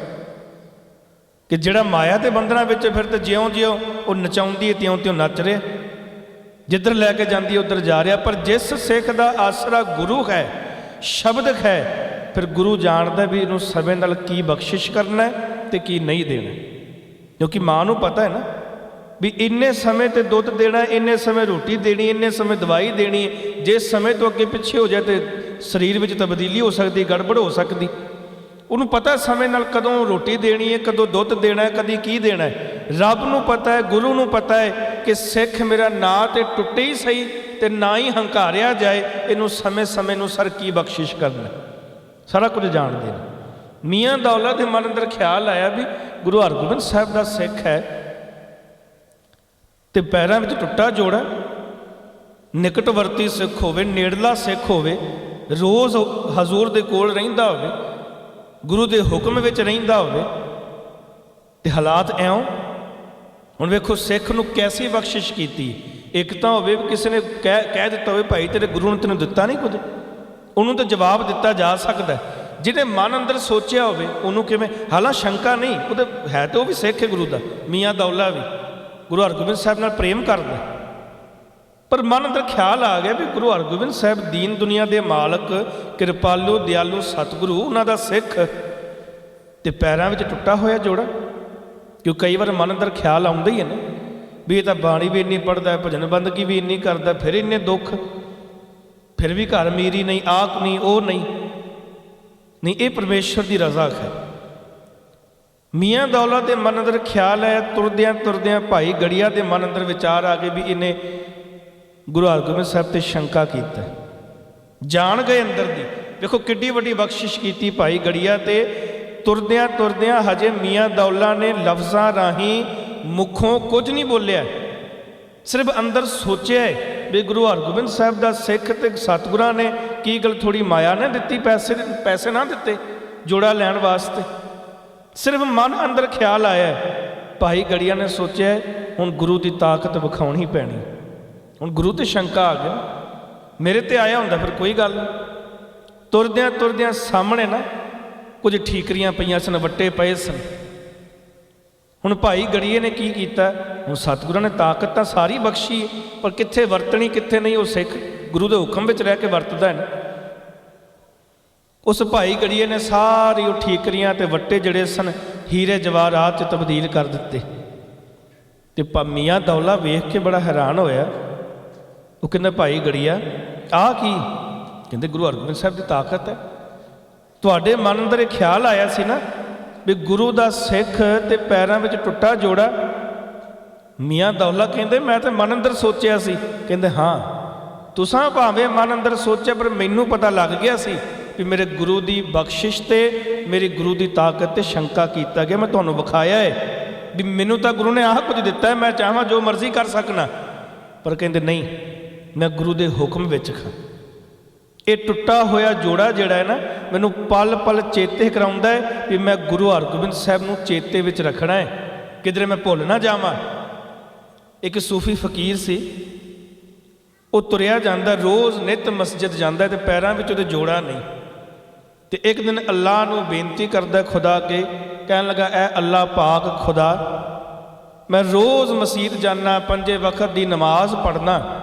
ਕਿ ਜਿਹੜਾ ਮਾਇਆ ਦੇ ਬੰਧਨਾਂ ਵਿੱਚ ਫਿਰ ਤੇ ਜਿਉਂ-ਜਿਉਂ ਉਹ ਨਚਾਉਂਦੀ ਹੈ ਤਿਉਂ-ਤਿਉਂ ਨੱਚ ਰਿਹਾ ਜਿੱਧਰ ਲੈ ਕੇ ਜਾਂਦੀ ਹੈ ਉਧਰ ਜਾ ਰਿਹਾ ਪਰ ਜਿਸ ਸਿੱਖ ਦਾ ਆਸਰਾ ਗੁਰੂ ਹੈ, ਸ਼ਬਦ ਹੈ, ਫਿਰ ਗੁਰੂ ਜਾਣਦਾ ਵੀ ਇਹਨੂੰ ਸਮੇਂ ਨਾਲ ਕੀ ਬਖਸ਼ਿਸ਼ ਕਰਨਾ ਹੈ ਤੇ ਕੀ ਨਹੀਂ ਦੇਣਾ ਕਿਉਂਕਿ ਮਾਂ ਨੂੰ ਪਤਾ ਹੈ ਨਾ ਵੀ ਇੰਨੇ ਸਮੇਂ ਤੇ ਦੁੱਧ ਦੇਣਾ, ਇੰਨੇ ਸਮੇਂ ਰੋਟੀ ਦੇਣੀ, ਇੰਨੇ ਸਮੇਂ ਦਵਾਈ ਦੇਣੀ ਹੈ। ਜੇ ਸਮੇਂ ਤੋਂ ਅੱਗੇ ਪਿੱਛੇ ਹੋ ਜਾਏ ਤੇ ਸਰੀਰ ਵਿੱਚ ਤਬਦੀਲੀ ਹੋ ਸਕਦੀ, ਗੜਬੜ ਹੋ ਸਕਦੀ। ਉਹਨੂੰ ਪਤਾ ਸਮੇਂ ਨਾਲ ਕਦੋਂ ਰੋਟੀ ਦੇਣੀ ਹੈ, ਕਦੋਂ ਦੁੱਧ ਦੇਣਾ ਹੈ, ਕਦੀ ਕੀ ਦੇਣਾ ਹੈ। ਰੱਬ ਨੂੰ ਪਤਾ ਹੈ, ਗੁਰੂ ਨੂੰ ਪਤਾ ਹੈ ਕਿ ਸਿੱਖ ਮੇਰਾ ਨਾਂ ਤੇ ਟੁੱਟੇ ਹੀ ਸਹੀ ਤੇ ਨਾ ਹੀ ਹੰਕਾਰਿਆ ਜਾਏ, ਇਹਨੂੰ ਸਮੇਂ-ਸਮੇਂ ਨੂੰ ਸਰ ਕੀ ਬਖਸ਼ਿਸ਼ ਕਰਨਾ ਸਾਰਾ ਕੁਝ ਜਾਣਦੇ ਨੇ। ਮੀਆਂ ਦੌਲਾ ਦੇ ਮਨ ਅੰਦਰ ਖਿਆਲ ਆਇਆ ਵੀ ਗੁਰੂ ਹਰਗੋਬਿੰਦ ਸਾਹਿਬ ਦਾ ਸਿੱਖ ਹੈ ਤੇ ਪੈਰਾਂ ਵਿੱਚ ਟੁੱਟਾ ਜੋੜਾ ਨਿਕਟਵਰਤੀ ਸਿੱਖ ਹੋਵੇ, ਨੇੜਲਾ ਸਿੱਖ ਹੋਵੇ ਰੋਜ਼ ਹਜ਼ੂਰ ਦੇ ਕੋਲ ਰਹਿੰਦਾ ਹੋਵੇ, ਗੁਰੂ ਦੇ ਹੁਕਮ ਵਿੱਚ ਰਹਿੰਦਾ ਹੋਵੇ, ਤੇ ਹਾਲਾਤ ਐਉਂ ਹੁਣ। ਵੇਖੋ ਸਿੱਖ ਨੂੰ ਕੈਸੀ ਬਖਸ਼ਿਸ਼ ਕੀਤੀ। ਇੱਕ ਤਾਂ ਹੋਵੇ ਕਿਸੇ ਨੇ ਕਹਿ ਕਹਿ ਦਿੱਤਾ ਹੋਵੇ, ਭਾਈ, ਤੇਰੇ ਗੁਰੂ ਨੇ ਤੈਨੂੰ ਦਿੱਤਾ ਨਹੀਂ ਕੁਝ। ਉਹਨੂੰ ਤਾਂ ਜਵਾਬ ਦਿੱਤਾ ਜਾ ਸਕਦਾ। ਜਿਹਨੇ ਮਨ ਅੰਦਰ ਸੋਚਿਆ ਹੋਵੇ, ਉਹਨੂੰ ਕਿਵੇਂ? ਹਾਲਾਂ ਸ਼ੰਕਾ ਨਹੀਂ ਉਹਦੇ ਹੈ ਤੇ ਉਹ ਵੀ ਸਿੱਖ ਹੈ ਗੁਰੂ ਦਾ, ਮੀਆਂ ਦੌਲਾ ਵੀ। ਗੁਰੂ ਹਰਗੋਬਿੰਦ ਸਾਹਿਬ ਨਾਲ ਪ੍ਰੇਮ ਕਰਦਾ। ਪਰ ਮਨ ਅੰਦਰ ਖਿਆਲ ਆ ਗਿਆ ਵੀ ਗੁਰੂ ਹਰਗੋਬਿੰਦ ਸਾਹਿਬ ਦੀਨ ਦੁਨੀਆ ਦੇ ਮਾਲਕ, ਕਿਰਪਾਲੂ, ਦਿਆਲੂ, ਸਤਿਗੁਰੂ, ਉਹਨਾਂ ਦਾ ਸਿੱਖ ਤੇ ਪੈਰਾਂ ਵਿੱਚ ਟੁੱਟਾ ਹੋਇਆ ਜੋੜਾ। ਕਿਉਂ ਕਈ ਵਾਰ ਮਨ ਅੰਦਰ ਖਿਆਲ ਆਉਂਦਾ ਹੀ ਹੈ ਨਾ, ਵੀ ਇਹ ਤਾਂ ਬਾਣੀ ਵੀ ਇੰਨੀ ਪੜਦਾ ਭਜਨ ਬੰਦਗੀ ਵੀ ਇੰਨੀ ਕਰਦਾ ਫਿਰ ਇੰਨੇ ਦੁੱਖ। ਫਿਰ ਵੀ ਘਰ ਮੇਰੀ ਨਹੀਂ ਆਕ ਨਹੀਂ, ਉਹ ਨਹੀਂ। ਨਹੀਂ, ਇਹ ਪਰਮੇਸ਼ਵਰ ਦੀ ਰਜ਼ਾ ਹੈ। ਮੀਆਂ ਦੌਲਾ ਦੇ ਮਨ ਅੰਦਰ ਖਿਆਲ ਹੈ ਤੁਰਦਿਆਂ ਤੁਰਦਿਆਂ ਭਾਈ ਗੜੀਆ ਦੇ ਮਨ ਅੰਦਰ ਵਿਚਾਰ ਆ ਗਏ ਵੀ ਇਹਨੇ ਗੁਰੂ ਹਰਗੋਬਿੰਦ ਸਾਹਿਬ ਤੇ ਸ਼ੰਕਾ ਕੀਤਾ। ਜਾਣ ਗਏ ਅੰਦਰ ਦੀ। ਵੇਖੋ ਕਿੱਡੀ ਵੱਡੀ ਬਖਸ਼ਿਸ਼ ਕੀਤੀ ਭਾਈ ਗੜੀਆ ਤੇ। ਤੁਰਦਿਆਂ ਤੁਰਦਿਆਂ ਹਜੇ ਮੀਆਂ ਦੌਲਾ ਨੇ ਲਫ਼ਜ਼ਾਂ ਰਾਹੀਂ ਮੁਖੋਂ ਕੁਝ ਨਹੀਂ ਬੋਲਿਆ। ਸਿਰਫ ਅੰਦਰ ਸੋਚਿਆ ਹੈ ਵੀ ਗੁਰੂ ਹਰਗੋਬਿੰਦ ਸਾਹਿਬ ਦਾ ਸਿੱਖ ਤੇ ਸਤਿਗੁਰਾਂ ਨੇ ਕੀ ਗੱਲ ਥੋੜੀ ਮਾਇਆ ਨਾ ਦਿੱਤੀ, ਪੈਸੇ ਪੈਸੇ ਨਾ ਦਿੱਤੇ ਜੋੜਾ ਲੈਣ ਵਾਸਤੇ। ਸਿਰਫ ਮਨ ਅੰਦਰ ਖਿਆਲ ਆਇਆ। ਭਾਈ ਗੜੀਆ ਨੇ ਸੋਚਿਆ, ਹੁਣ ਗੁਰੂ ਦੀ ਤਾਕਤ ਵਿਖਾਉਣੀ ਪੈਣੀ। ਹੁਣ ਗੁਰੂ ਤੇ ਸ਼ੰਕਾ ਆ ਗਿਆ। ਮੇਰੇ ਤੇ ਆਇਆ ਹੁੰਦਾ, ਫਿਰ ਕੋਈ ਗੱਲ ਨਹੀਂ। ਤੁਰਦਿਆਂ ਤੁਰਦਿਆਂ ਸਾਹਮਣੇ ਨਾ ਕੁਝ ਠੀਕਰੀਆਂ ਪਈਆਂ ਸਨ, ਵੱਟੇ ਪਏ ਸਨ। ਹੁਣ ਭਾਈ ਗੜੀਏ ਨੇ ਕੀ ਕੀਤਾ? ਹੁਣ ਸਤਿਗੁਰਾਂ ਨੇ ਤਾਕਤ ਤਾਂ ਸਾਰੀ ਬਖਸ਼ੀ ਪਰ ਕਿੱਥੇ ਵਰਤਣੀ, ਕਿੱਥੇ ਨਹੀਂ ਉਹ ਸਿੱਖ ਗੁਰੂ ਦੇ ਹੁਕਮ ਵਿੱਚ ਰਹਿ ਕੇ ਵਰਤਦਾ ਹੈ ਨਾ। ਉਸ ਭਾਈ ਗੜੀਏ ਨੇ ਸਾਰੀ ਉਹ ਠੀਕਰੀਆਂ ਤੇ ਵੱਟੇ ਜਿਹੜੇ ਸਨ, ਹੀਰੇ ਜਵਾਹਰਾਤ ਚ ਤਬਦੀਲ ਕਰ ਦਿੱਤੇ। ਤੇ ਪਾ ਮੀਆਂ ਦੌਲਾ ਵੇਖ ਕੇ ਬੜਾ ਹੈਰਾਨ ਹੋਇਆ। ਉਹ ਕਹਿੰਦਾ, ਭਾਈ ਗੜੀਆ ਆ ਕੀ? ਕਹਿੰਦੇ, ਗੁਰੂ ਹਰਗੋਬਿੰਦ ਸਾਹਿਬ ਦੀ ਤਾਕਤ ਹੈ। ਤੁਹਾਡੇ ਮਨ ਅੰਦਰ ਇਹ ਖਿਆਲ ਆਇਆ ਸੀ ਨਾ ਵੀ ਗੁਰੂ ਦਾ ਸਿੱਖ ਤੇ ਪੈਰਾਂ ਵਿੱਚ ਟੁੱਟਾ ਜੋੜਾ, ਮੀਆਂ ਦੌਲਾ ਕਹਿੰਦੇ, ਮੈਂ ਤਾਂ ਮਨ ਅੰਦਰ ਸੋਚਿਆ ਸੀ। ਕਹਿੰਦੇ, ਹਾਂ, ਤੁਸਾਂ ਭਾਵੇਂ ਮਨ ਅੰਦਰ ਸੋਚਿਆ, ਪਰ ਮੈਨੂੰ ਪਤਾ ਲੱਗ ਗਿਆ ਸੀ ਵੀ ਮੇਰੇ ਗੁਰੂ ਦੀ ਬਖਸ਼ਿਸ਼ ਤੇ ਮੇਰੀ ਗੁਰੂ ਦੀ ਤਾਕਤ ਤੇ ਸ਼ੰਕਾ ਕੀਤਾ ਗਿਆ। ਮੈਂ ਤੁਹਾਨੂੰ ਵਿਖਾਇਆ ਹੈ ਵੀ ਮੈਨੂੰ ਤਾਂ ਗੁਰੂ ਨੇ ਆਹ ਕੁਝ ਦਿੱਤਾ ਹੈ, ਮੈਂ ਚਾਹਾਂ ਜੋ ਮਰਜ਼ੀ ਕਰ ਸਕਣਾ। ਪਰ ਕਹਿੰਦੇ, ਨਹੀਂ ਮੈਂ ਗੁਰੂ ਦੇ ਹੁਕਮ ਵਿੱਚ ਖਾਂ। ਇਹ ਟੁੱਟਾ ਹੋਇਆ ਜੋੜਾ ਜਿਹੜਾ ਹੈ ਨਾ, ਮੈਨੂੰ ਪਲ ਪਲ ਚੇਤੇ ਕਰਾਉਂਦਾ ਹੈ ਵੀ ਮੈਂ ਗੁਰੂ ਹਰਗੋਬਿੰਦ ਸਾਹਿਬ ਨੂੰ ਚੇਤੇ ਵਿੱਚ ਰੱਖਣਾ ਹੈ। ਕਿਧਰੇ ਮੈਂ ਭੁੱਲ ਨਾ ਜਾਵਾਂ। ਇੱਕ ਸੂਫੀ ਫਕੀਰ ਸੀ, ਉਹ ਤੁਰਿਆ ਜਾਂਦਾ, ਰੋਜ਼ ਨਿਤ ਮਸਜਿਦ ਜਾਂਦਾ ਤੇ ਪੈਰਾਂ ਵਿੱਚ ਉਹਦੇ ਜੋੜਾ ਨਹੀਂ। ਤੇ ਇੱਕ ਦਿਨ ਅੱਲਾ ਨੂੰ ਬੇਨਤੀ ਕਰਦਾ ਖੁਦਾ ਕੇ ਕਹਿਣ ਲੱਗਾ, ਐ ਅੱਲਾ ਪਾਕ ਖੁਦਾ, ਮੈਂ ਰੋਜ਼ ਮਸਜਿਦ ਜਾਣਾ ਪੰਜੇ ਵਕਤ ਦੀ ਨਮਾਜ਼ ਪੜ੍ਹਨਾ।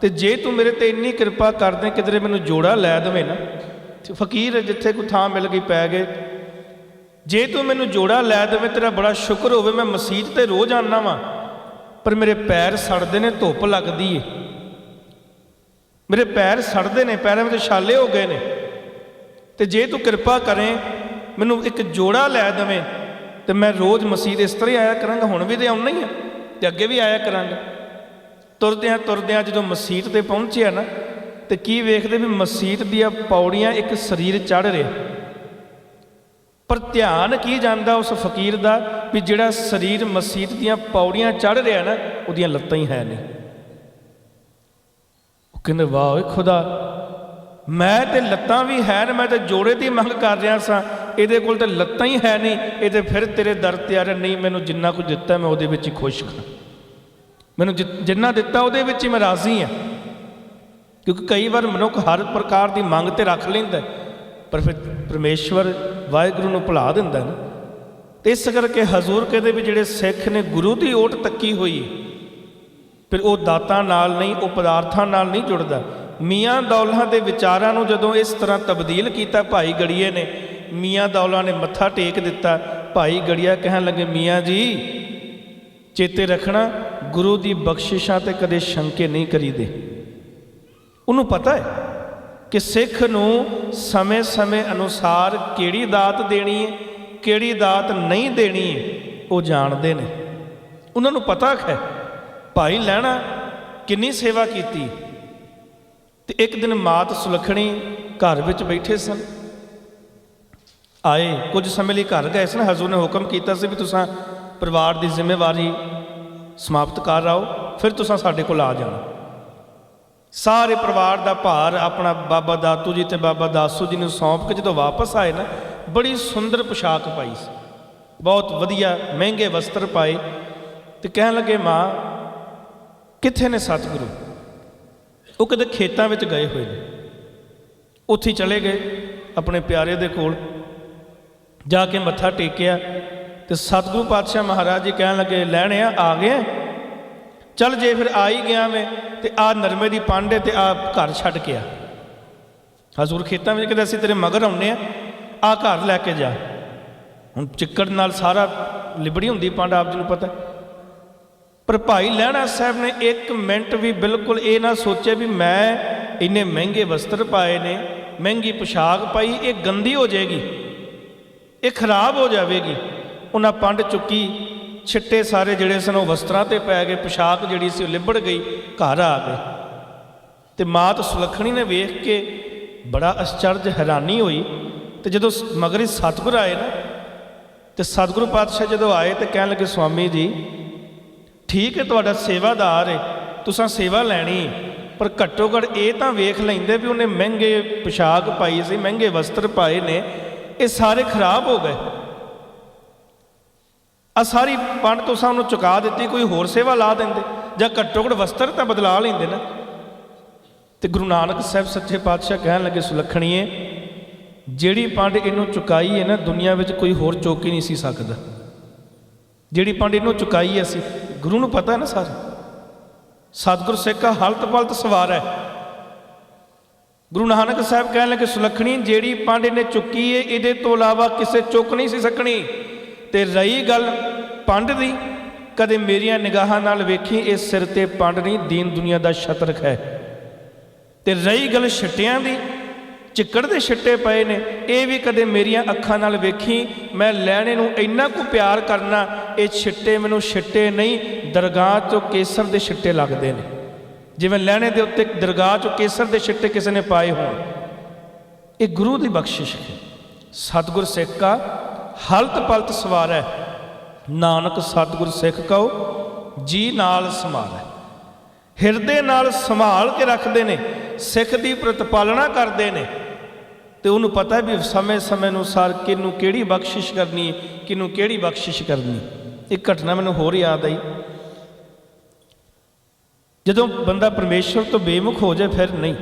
ਤੇ ਜੇ ਤੂੰ ਮੇਰੇ ਤੇ ਇੰਨੀ ਕਿਰਪਾ ਕਰ ਦੇ ਕਿਧਰੇ ਮੈਨੂੰ ਜੋੜਾ ਲੈ ਦੇਵੇਂ ਨਾ, ਤੇ ਫਕੀਰ ਜਿੱਥੇ ਕੋਈ ਥਾਂ ਮਿਲ ਗਈ ਪੈ ਗਏ। ਜੇ ਤੂੰ ਮੈਨੂੰ ਜੋੜਾ ਲੈ ਦੇਵੇਂ, ਤੇਰਾ ਬੜਾ ਸ਼ੁਕਰ ਹੋਵੇ, ਮੈਂ ਮਸਜਿਦ ਤੇ ਰੋਜ਼ ਆਨਾ ਵਾਂ, ਪਰ ਮੇਰੇ ਪੈਰ ਸੜਦੇ ਨੇ, ਧੁੱਪ ਲੱਗਦੀ ਏ। ਮੇਰੇ ਪੈਰ ਸੜਦੇ ਨੇ, ਪੈਰਾਂ ਵਿੱਚ ਛਾਲੇ ਹੋ ਗਏ ਨੇ। ਤੇ ਜੇ ਤੂੰ ਕਿਰਪਾ ਕਰੇ, ਮੈਨੂੰ ਇੱਕ ਜੋੜਾ ਲੈ ਦੇਵੇਂ, ਤੇ ਮੈਂ ਰੋਜ਼ ਮਸਜਿਦ ਇਸ ਤਰ੍ਹਾਂ ਹੀ ਆਇਆ ਕਰਾਂਗਾ, ਹੁਣ ਵੀ ਤੇ ਆਉਣਾ ਹੀ ਆ, ਤੇ ਅੱਗੇ ਵੀ ਆਇਆ ਕਰਾਂਗਾ। ਤੁਰਦਿਆਂ ਤੁਰਦਿਆਂ ਜਦੋਂ ਮਸਜਿਦ ਤੇ ਪਹੁੰਚਿਆ ਨਾ, ਤੇ ਕੀ ਵੇਖਦੇ ਵੀ ਮਸਜਿਦ ਦੀਆਂ ਪੌੜੀਆਂ ਇੱਕ ਸਰੀਰ ਚੜ ਰਿਹਾ? ਪਰ ਧਿਆਨ ਕੀ ਜਾਂਦਾ ਉਸ ਫਕੀਰ ਦਾ ਵੀ ਜਿਹੜਾ ਸਰੀਰ ਮਸਜਿਦ ਦੀਆਂ ਪੌੜੀਆਂ ਚੜ ਰਿਹਾ ਨਾ, ਉਹਦੀਆਂ ਲੱਤਾਂ ਹੀ ਹੈ ਨਹੀਂ। ਉਹ ਕਹਿੰਦੇ, ਵਾਹ ਓਏ ਖੁਦਾ, ਮੈਂ ਤੇ ਲੱਤਾਂ ਵੀ ਹੈ ਨੇ, ਮੈਂ ਤੇ ਜੋੜੇ ਦੀ ਮੰਗ ਕਰ ਰਿਹਾ ਸਾਂ। ਇਹਦੇ ਕੋਲ ਤੇ ਲੱਤਾਂ ਹੀ ਹੈ ਨਹੀਂ ਇਹ ਤੇ ਫਿਰ ਤੇਰੇ ਦਰ ਤੇ ਆ ਰਿਹਾ, ਨਹੀਂ, ਮੈਨੂੰ ਜਿੰਨਾ ਕੁਝ ਦਿੱਤਾ ਮੈਂ ਉਹਦੇ ਵਿੱਚ ਹੀ ਖੁਸ਼ ਹਾਂ। ਮੈਨੂੰ ਜਿ- ਜਿੰਨਾ ਦਿੱਤਾ ਉਹਦੇ ਵਿੱਚ ਹੀ ਮੈਂ ਰਾਜ਼ੀ ਹਾਂ। ਕਿਉਂਕਿ ਕਈ ਵਾਰ ਮਨੁੱਖ ਹਰ ਪ੍ਰਕਾਰ ਦੀ ਮੰਗ ਤੇ ਰੱਖ ਲੈਂਦਾ ਪਰ ਫਿਰ ਪਰਮੇਸ਼ਵਰ ਵਾਹਿਗੁਰੂ ਨੂੰ ਭੁਲਾ ਦਿੰਦਾ ਨਾ। ਤੇ ਇਸ ਕਰਕੇ ਹਜ਼ੂਰ ਕਹਿੰਦੇ ਵੀ ਜਿਹੜੇ ਸਿੱਖ ਨੇ, ਗੁਰੂ ਦੀ ਓਟ ਤੱਕੀ ਹੋਈ ਫਿਰ ਉਹ ਦਾਤਾਂ ਨਾਲ ਨਹੀਂ, ਉਹ ਪਦਾਰਥਾਂ ਨਾਲ ਨਹੀਂ ਜੁੜਦਾ। ਮੀਆਂ ਦੌਲਾਂ ਦੇ ਵਿਚਾਰਾਂ ਨੂੰ ਜਦੋਂ ਇਸ ਤਰ੍ਹਾਂ ਤਬਦੀਲ ਕੀਤਾ, ਭਾਈ ਗੜੀਏ ਨੇ, ਮੀਆਂ ਦੌਲਾ ਨੇ ਮੱਥਾ ਟੇਕ ਦਿੱਤਾ, ਭਾਈ ਗੜੀਆ ਕਹਿਣ ਲੱਗੇ, ਮੀਆਂ ਜੀ, ਚੇਤੇ ਰੱਖਣਾ ਗੁਰੂ ਦੀ ਬਖਸ਼ਿਸ਼ਾਂ ਤੇ ਕਦੇ ਸ਼ੰਕੇ ਨਹੀਂ ਕਰੀਦੇ। ਉਹਨੂੰ ਪਤਾ ਹੈ ਕਿ ਸਿੱਖ ਨੂੰ ਸਮੇਂ-ਸਮੇਂ ਅਨੁਸਾਰ ਕਿਹੜੀ ਦਾਤ ਦੇਣੀ ਹੈ, ਕਿਹੜੀ ਦਾਤ ਨਹੀਂ ਦੇਣੀ ਹੈ, ਉਹ ਜਾਣਦੇ ਨੇ। ਉਹਨਾਂ ਨੂੰ ਪਤਾ ਹੈ, ਭਾਈ ਲੈਣਾ ਕਿੰਨੀ ਸੇਵਾ ਕੀਤੀ। ਤੇ ਇੱਕ ਦਿਨ ਮਾਤ ਸੁਲਖਣੀ ਘਰ ਵਿੱਚ ਬੈਠੇ ਸਨ। ਆਏ, ਕੁਝ ਸਮੇਂ ਲਈ ਘਰ ਗਏ ਸਨ। ਹਜ਼ੂਰ ਨੇ ਹੁਕਮ ਕੀਤਾ ਸੀ ਵੀ ਤੁਸੀਂ ਪਰਿਵਾਰ ਦੀ ਜ਼ਿੰਮੇਵਾਰੀ ਸਮਾਪਤ ਕਰ ਆਓ, ਫਿਰ ਤੁਸੀਂ ਸਾਡੇ ਕੋਲ ਆ ਜਾਣਾ। ਸਾਰੇ ਪਰਿਵਾਰ ਦਾ ਭਾਰ ਆਪਣਾ ਬਾਬਾ ਦਾਤੂ ਜੀ ਤੇ ਬਾਬਾ ਦਾਸੂ ਜੀ ਨੂੰ ਸੌਂਪ ਕੇ ਜਦੋਂ ਵਾਪਸ ਆਏ ਨਾ, ਬੜੀ ਸੁੰਦਰ ਪੋਸ਼ਾਕ ਪਾਈ ਸੀ। ਬਹੁਤ ਵਧੀਆ ਮਹਿੰਗੇ ਵਸਤਰ ਪਾਏ ਤੇ ਕਹਿਣ ਲੱਗੇ, ਮਾਂ, ਕਿੱਥੇ ਨੇ ਸਤਿਗੁਰੂ? ਉਹ ਕਦੇ ਖੇਤਾਂ ਵਿੱਚ ਗਏ ਹੋਏ ਨੇ। ਉੱਥੇ ਚਲੇ ਗਏ ਆਪਣੇ ਪਿਆਰੇ ਦੇ ਕੋਲ। ਜਾ ਕੇ ਮੱਥਾ ਟੇਕਿਆ। ਤੇ ਸਤਿਗੁਰੂ ਪਾਤਸ਼ਾਹ ਮਹਾਰਾਜ ਜੀ ਕਹਿਣ ਲੱਗੇ, ਲੈਣੇ ਆ ਆ ਗਏ ਚੱਲ ਜੇ ਫਿਰ ਆ ਹੀ ਗਿਆ ਮੈਂ ਤੇ ਆ ਨਰਮੇ ਦੀ ਪਾਂਡੇ ਤੇ ਆ ਘਰ ਛੱਡ ਕੇ ਆ। ਹਜ਼ੂਰ ਖੇਤਾਂ ਵਿੱਚ ਕਹਿੰਦੇ, ਅਸੀਂ ਤੇਰੇ ਮਗਰ ਆਉਨੇ ਆ। ਆ ਘਰ ਲੈ ਕੇ ਜਾ। ਹੁਣ ਚਿੱਕੜ ਨਾਲ ਸਾਰਾ ਲਿਬੜੀ ਹੁੰਦੀ ਪੰਡ, ਆਪ ਜੀ ਨੂੰ ਪਤਾ। ਪਰ ਭਾਈ ਲਹਿਣਾ ਸਾਹਿਬ ਨੇ ਇੱਕ ਮਿੰਟ ਵੀ ਬਿਲਕੁਲ ਇਹ ਨਾ ਸੋਚਿਆ ਵੀ ਮੈਂ ਇੰਨੇ ਮਹਿੰਗੇ ਵਸਤਰ ਪਾਏ ਨੇ, ਮਹਿੰਗੀ ਪੋਸ਼ਾਕ ਪਾਈ, ਇਹ ਗੰਦੀ ਹੋ ਜਾਏਗੀ, ਇਹ ਖਰਾਬ ਹੋ ਜਾਵੇਗੀ। ਉਹਨਾਂ ਪੰਡ ਚੁੱਕੀ, ਛਿੱਟੇ ਸਾਰੇ ਜਿਹੜੇ ਸਨ ਉਹ ਵਸਤਰਾਂ ਤੇ ਪੈ ਗਏ ਪੋਸ਼ਾਕ ਜਿਹੜੀ ਸੀ ਉਹ ਲਿਬੜ ਗਈ, ਘਰ ਆ ਗਏ। ਤੇ ਮਾਤ ਸੁਲੱਖਣੀ ਨੇ ਵੇਖ ਕੇ ਬੜਾ ਅਚਰਜ ਹੈਰਾਨੀ ਹੋਈ ਤੇ ਜਦੋਂ ਸ- ਮਗਰ ਸਤਿਗੁਰ ਆਏ ਨਾ, ਤੇ ਸਤਿਗੁਰੂ ਪਾਤਸ਼ਾਹ ਜਦੋਂ ਆਏ ਤੇ ਕਹਿਣ ਲੱਗੇ ਸਵਾਮੀ ਜੀ, ਠੀਕ ਹੈ ਤੁਹਾਡਾ ਸੇਵਾਦਾਰ ਹੈ ਤੁਸੀਂ ਸੇਵਾ ਲੈਣੀ ਪਰ ਘੱਟੋ ਘੱਟ ਇਹ ਤਾਂ ਵੇਖ ਲੈਂਦੇ ਵੀ ਉਹਨੇ ਮਹਿੰਗੇ ਪੋਸ਼ਾਕ ਪਾਈ ਸੀ, ਮਹਿੰਗੇ ਵਸਤਰ ਪਾਏ ਨੇ, ਇਹ ਸਾਰੇ ਖਰਾਬ ਹੋ ਗਏ। ਆ ਸਾਰੀ ਪੰਡ ਤੋਂ ਸਾਨੂੰ ਚੁਕਾ ਦਿੱਤੀ, ਕੋਈ ਹੋਰ ਸੇਵਾ ਲਾ ਦਿੰਦੇ। ਜਾਂ ਘੱਟੋ ਘੱਟ ਵਸਤਰ ਤਾਂ ਬਦਲਾ ਲੈਂਦੇ ਨਾ। ਤੇ ਗੁਰੂ ਨਾਨਕ ਸਾਹਿਬ ਸੱਚੇ ਪਾਤਸ਼ਾਹ ਕਹਿਣ ਲੱਗੇ, ਸੁਲੱਖਣੀਏ, ਜਿਹੜੀ ਪੰਡ ਇਹਨੂੰ ਚੁਕਾਈ ਹੈ ਨਾ, ਦੁਨੀਆ ਵਿੱਚ ਕੋਈ ਹੋਰ ਚੁੱਕ ਹੀ ਨਹੀਂ ਸੀ ਸਕਦਾ। ਜਿਹੜੀ ਪੰਡ ਇਹਨੂੰ ਚੁਕਾਈ ਅਸੀਂ, ਗੁਰੂ ਨੂੰ ਪਤਾ ਨਾ ਸਾਰਾ। ਸਤਿਗੁਰ ਸਿੱਖ ਹਲਤ ਪਲਤ ਸਵਾਰ ਹੈ। ਗੁਰੂ ਨਾਨਕ ਸਾਹਿਬ ਕਹਿਣ ਲੱਗੇ, ਸੁਲੱਖਣੀ, ਜਿਹੜੀ ਪੰਡ ਇਹਨੇ ਚੁੱਕੀ ਹੈ, ਇਹਦੇ ਤੋਂ ਇਲਾਵਾ ਕਿਸੇ ਚੁੱਕ ਨਹੀਂ ਸੀ ਸਕਣੀ। ਤੇ ਰਹੀ ਗੱਲ ਪੰਡ ਦੀ ਕਦੇ ਮੇਰੀਆਂ ਨਿਗਾਹਾਂ ਨਾਲ ਵੇਖੀ, ਇਹ ਸਿਰ ਤੇ ਪੰਡ ਨਹੀਂ, ਦੀਨ ਦੁਨੀਆ ਦਾ ਛਤਰਖ ਹੈ। ਤੇ ਰਹੀ ਗੱਲ ਛਿੱਟਿਆਂ ਦੀ, ਚਿੱਕੜ ਦੇ ਛਿੱਟੇ ਪਏ ਨੇ, ਇਹ ਵੀ ਕਦੇ ਮੇਰੀਆਂ ਅੱਖਾਂ ਨਾਲ ਵੇਖੀ, ਮੈਂ ਲੈਣੇ ਨੂੰ ਇੰਨਾ ਕੁ ਪਿਆਰ ਕਰਨਾ, ਇਹ ਛਿੱਟੇ ਮੈਨੂੰ ਛਿੱਟੇ ਨਹੀਂ, ਦਰਗਾਹ ਚੋਂ ਕੇਸਰ ਦੇ ਛਿੱਟੇ ਲੱਗਦੇ ਨੇ। ਜਿਵੇਂ ਲੈਣੇ ਦੇ ਉੱਤੇ ਦਰਗਾਹ ਚੋਂ ਕੇਸਰ ਦੇ ਛਿੱਟੇ ਕਿਸੇ ਨੇ ਪਾਏ ਹੋਣ। ਇਹ ਗੁਰੂ ਦੀ ਬਖਸ਼ਿਸ਼ ਹੈ। ਸਤਿਗੁਰ ਸਿੱਖ ਕਾ ਹਲਤ ਪਲਤ ਸਵਾਰ ਹੈ। ਨਾਨਕ ਸਤਿਗੁਰ ਸਿੱਖ ਕਹੋ, ਜੀ ਨਾਲ ਸਮਾਰੈ ਹਿਰਦੇ ਨਾਲ ਸੰਭਾਲ ਕੇ ਰੱਖਦੇ ਨੇ, ਸਿੱਖ ਦੀ ਪ੍ਰਤਪਾਲਣਾ ਕਰਦੇ ਨੇ। ਤੇ ਉਹਨੂੰ ਪਤਾ ਵੀ ਸਮੇਂ-ਸਮੇਂ ਅਨੁਸਾਰ ਕਿਹਨੂੰ ਕਿਹੜੀ ਬਖਸ਼ਿਸ਼ ਕਰਨੀ ਹੈ, ਕਿਹਨੂੰ ਕਿਹੜੀ ਬਖਸ਼ਿਸ਼ ਕਰਨੀ ਇਹ ਘਟਨਾ ਮੈਨੂੰ ਹੋਰ ਯਾਦ ਆਈ। ਜਦੋਂ ਬੰਦਾ ਪਰਮੇਸ਼ਵਰ ਤੋਂ ਬੇਮੁਖ ਹੋ ਜਾਏ ਫਿਰ ਨਹੀਂ।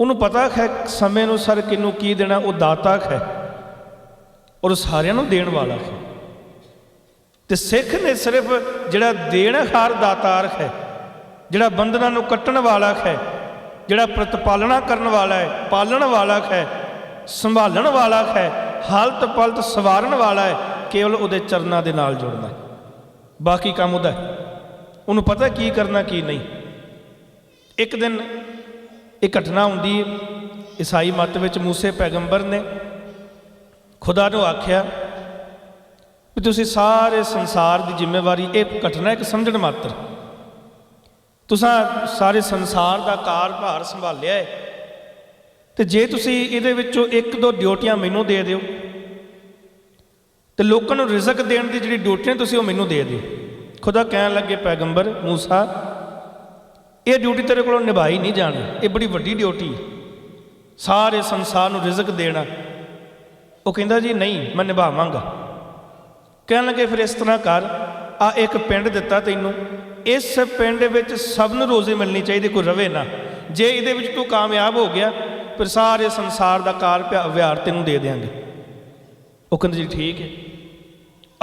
ਉਹਨੂੰ ਪਤਾ ਹੈ ਸਮੇਂ ਅਨੁਸਾਰ ਕਿਹਨੂੰ ਕੀ ਦੇਣਾ, ਉਹ ਦਾਤਾ ਹੈ ਔਰ ਸਾਰਿਆਂ ਨੂੰ ਦੇਣ ਵਾਲਾ ਹੈ ਤੇ ਸਿੱਖ ਨੇ ਸਿਰਫ ਜਿਹੜਾ ਦੇਣਹਾਰ ਦਾਤਾਰ ਹੈ, ਜਿਹੜਾ ਬੰਧਨਾਂ ਨੂੰ ਕੱਟਣ ਵਾਲਾ ਹੈ, ਜਿਹੜਾ ਪ੍ਰਤਪਾਲਣਾ ਕਰਨ ਵਾਲਾ ਹੈ, ਪਾਲਣ ਵਾਲਾ ਹੈ, ਸੰਭਾਲਣ ਵਾਲਾ ਹੈ, ਹਾਲਤ ਪਲਤ ਸਵਾਰਨ ਵਾਲਾ ਹੈ, ਕੇਵਲ ਉਹਦੇ ਚਰਨਾਂ ਦੇ ਨਾਲ ਜੁੜਨਾ ਬਾਕੀ ਕੰਮ ਉਹਦਾ ਉਹਨੂੰ ਪਤਾ ਕੀ ਕਰਨਾ, ਕੀ ਨਹੀਂ। ਇੱਕ ਦਿਨ ਇਹ ਘਟਨਾ ਹੁੰਦੀ ਹੈ, ਈਸਾਈ ਮਤ ਵਿੱਚ ਮੂਸੇ ਪੈਗੰਬਰ ਨੇ ਖੁਦਾ ਨੂੰ ਆਖਿਆ ਵੀ ਤੁਸੀਂ ਸਾਰੇ ਸੰਸਾਰ ਦੀ ਜ਼ਿੰਮੇਵਾਰੀ, ਇਹ ਘਟਨਾ ਇੱਕ ਸਮਝਣ ਮਾਤਰ। ਤੁਸੀਂ ਸਾਰੇ ਸੰਸਾਰ ਦਾ ਕਾਰਭਾਰ ਸੰਭਾਲਿਆ ਹੈ ਤੇ ਜੇ ਤੁਸੀਂ ਇਹਦੇ ਵਿੱਚੋਂ ਇੱਕ ਦੋ ਡਿਊਟੀਆਂ ਮੈਨੂੰ ਦੇ ਦਿਓ, ਤੇ ਲੋਕਾਂ ਨੂੰ ਰਿਜ਼ਕ ਦੇਣ ਦੀ ਜਿਹੜੀ ਡਿਊਟੀਆਂ ਤੁਸੀਂ ਉਹ ਮੈਨੂੰ ਦੇ ਦਿਓ। ਖੁਦਾ ਕਹਿਣ ਲੱਗੇ, ਪੈਗੰਬਰ ਮੂਸਾ, ਇਹ ਡਿਊਟੀ ਤੇਰੇ ਕੋਲੋਂ ਨਿਭਾਈ ਨਹੀਂ ਜਾਣੀ। ਇਹ ਬੜੀ ਵੱਡੀ ਡਿਊਟੀ ਹੈ ਸਾਰੇ ਸੰਸਾਰ ਨੂੰ ਰਿਜ਼ਕ ਦੇਣਾ। ਉਹ ਕਹਿੰਦਾ ਜੀ, ਨਹੀਂ, ਮੈਂ ਨਿਭਾਵਾਂਗਾ। ਕਹਿਣ ਲੱਗੇ, ਫਿਰ ਇਸ ਤਰ੍ਹਾਂ ਕਰ, ਆ ਇੱਕ ਪਿੰਡ ਦਿੱਤਾ ਤੈਨੂੰ। ਇਸ ਪਿੰਡ ਵਿੱਚ ਸਭ ਨੂੰ ਰੋਜ਼ੀ ਮਿਲਣੀ ਚਾਹੀਦੀ, ਕੋਈ ਰਵੇ ਨਾ। ਜੇ ਇਹਦੇ ਵਿੱਚ ਤੂੰ ਕਾਮਯਾਬ ਹੋ ਗਿਆ, ਫਿਰ ਸਾਰੇ ਸੰਸਾਰ ਦਾ ਕਾਰ ਪਿਆ- ਵਿਹਾਰ ਤੈਨੂੰ ਦੇ ਦੇਾਂਗੇ ਉਹ ਕਹਿੰਦੇ, ਜੀ ਠੀਕ ਹੈ।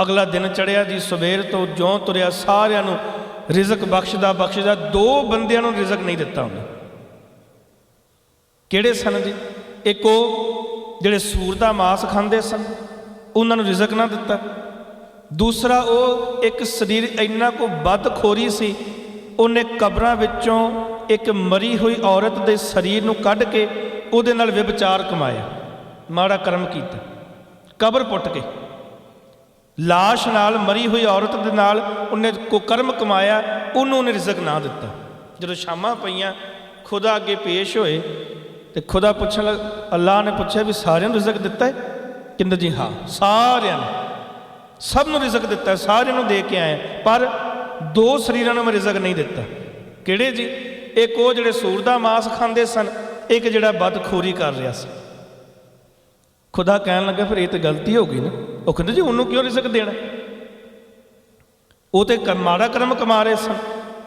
ਅਗਲਾ ਦਿਨ ਚੜਿਆ ਜੀ, ਸਵੇਰ ਤੋਂ ਜਿਉਂ ਤੁਰਿਆ, ਸਾਰਿਆਂ ਨੂੰ ਰਿਜ਼ਕ ਬਖਸ਼ਦਾ ਬਖਸ਼ਦਾ ਦੋ ਬੰਦਿਆਂ ਨੂੰ ਰਿਜ਼ਕ ਨਹੀਂ ਦਿੱਤਾ ਉਹਨੇ। ਕਿਹੜੇ ਸਨ ਜੀ? ਇੱਕ ਉਹ ਜਿਹੜੇ ਸੂਰ ਦਾ ਮਾਸ ਖਾਂਦੇ ਸਨ, ਉਹਨਾਂ ਨੂੰ ਰਿਜ਼ਕ ਨਾ ਦਿੱਤਾ। ਦੂਸਰਾ ਉਹ ਇੱਕ ਸਰੀਰ ਇੰਨਾ ਕੋ ਬਦਖੋਰੀ ਸੀ, ਉਹਨੇ ਕਬਰਾਂ ਵਿੱਚੋਂ ਇੱਕ ਮਰੀ ਹੋਈ ਔਰਤ ਦੇ ਸਰੀਰ ਨੂੰ ਕੱਢ ਕੇ ਉਹਦੇ ਨਾਲ ਵਿਭਚਾਰ ਕਮਾਇਆ, ਮਾੜਾ ਕਰਮ ਕੀਤਾ, ਕਬਰ ਪੁੱਟ ਕੇ। ਲਾਸ਼ ਨਾਲ ਮਰੀ ਹੋਈ ਔਰਤ ਦੇ ਨਾਲ ਉਹਨੇ ਕੋ ਕਰਮ ਕਮਾਇਆ, ਉਹਨੂੰ ਉਹਨੇ ਰਿਜ਼ਕ ਨਾ ਦਿੱਤਾ। ਜਦੋਂ ਸ਼ਾਮਾਂ ਪਈਆਂ, ਖੁਦਾ ਅੱਗੇ ਪੇਸ਼ ਹੋਏ ਤੇ ਖੁਦਾ ਪੁੱਛਣ ਲੱਗ, ਅੱਲਾਹ ਨੇ ਪੁੱਛਿਆ ਵੀ ਸਾਰਿਆਂ ਨੂੰ ਰਿਜ਼ਕ ਦਿੱਤਾ ਹੈ? ਕਹਿੰਦੇ ਜੀ ਹਾਂ, ਸਾਰਿਆਂ ਨੂੰ। ਸਭ ਨੂੰ ਰਿਜ਼ਕ ਦਿੱਤਾ, ਸਾਰਿਆਂ ਨੂੰ ਦੇ ਕੇ ਆਇਆ ਪਰ ਦੋ ਸਰੀਰਾਂ ਨੂੰ ਮੈਂ ਰਿਜ਼ਕ ਨਹੀਂ ਦਿੱਤਾ। ਕਿਹੜੇ ਜੀ? ਇੱਕ ਉਹ ਜਿਹੜੇ ਸੂਰ ਦਾ ਮਾਸ ਖਾਂਦੇ ਸਨ, ਇੱਕ ਜਿਹੜਾ ਬਦਖੋਰੀ ਕਰ ਰਿਹਾ ਸੀ। ਖੁਦਾ ਕਹਿਣ ਲੱਗਾ, ਫਿਰ ਇਹ ਤਾਂ ਗਲਤੀ ਹੋ ਗਈ ਨਾ। ਉਹ ਕਹਿੰਦੇ, ਜੀ, ਉਹਨੂੰ ਕਿਉਂ ਰਿਜ਼ਕ ਦੇਣਾ? ਉਹ ਤੇ ਮਾੜਾ ਕਰਮ ਕਮਾ ਰਹੇ ਸਨ।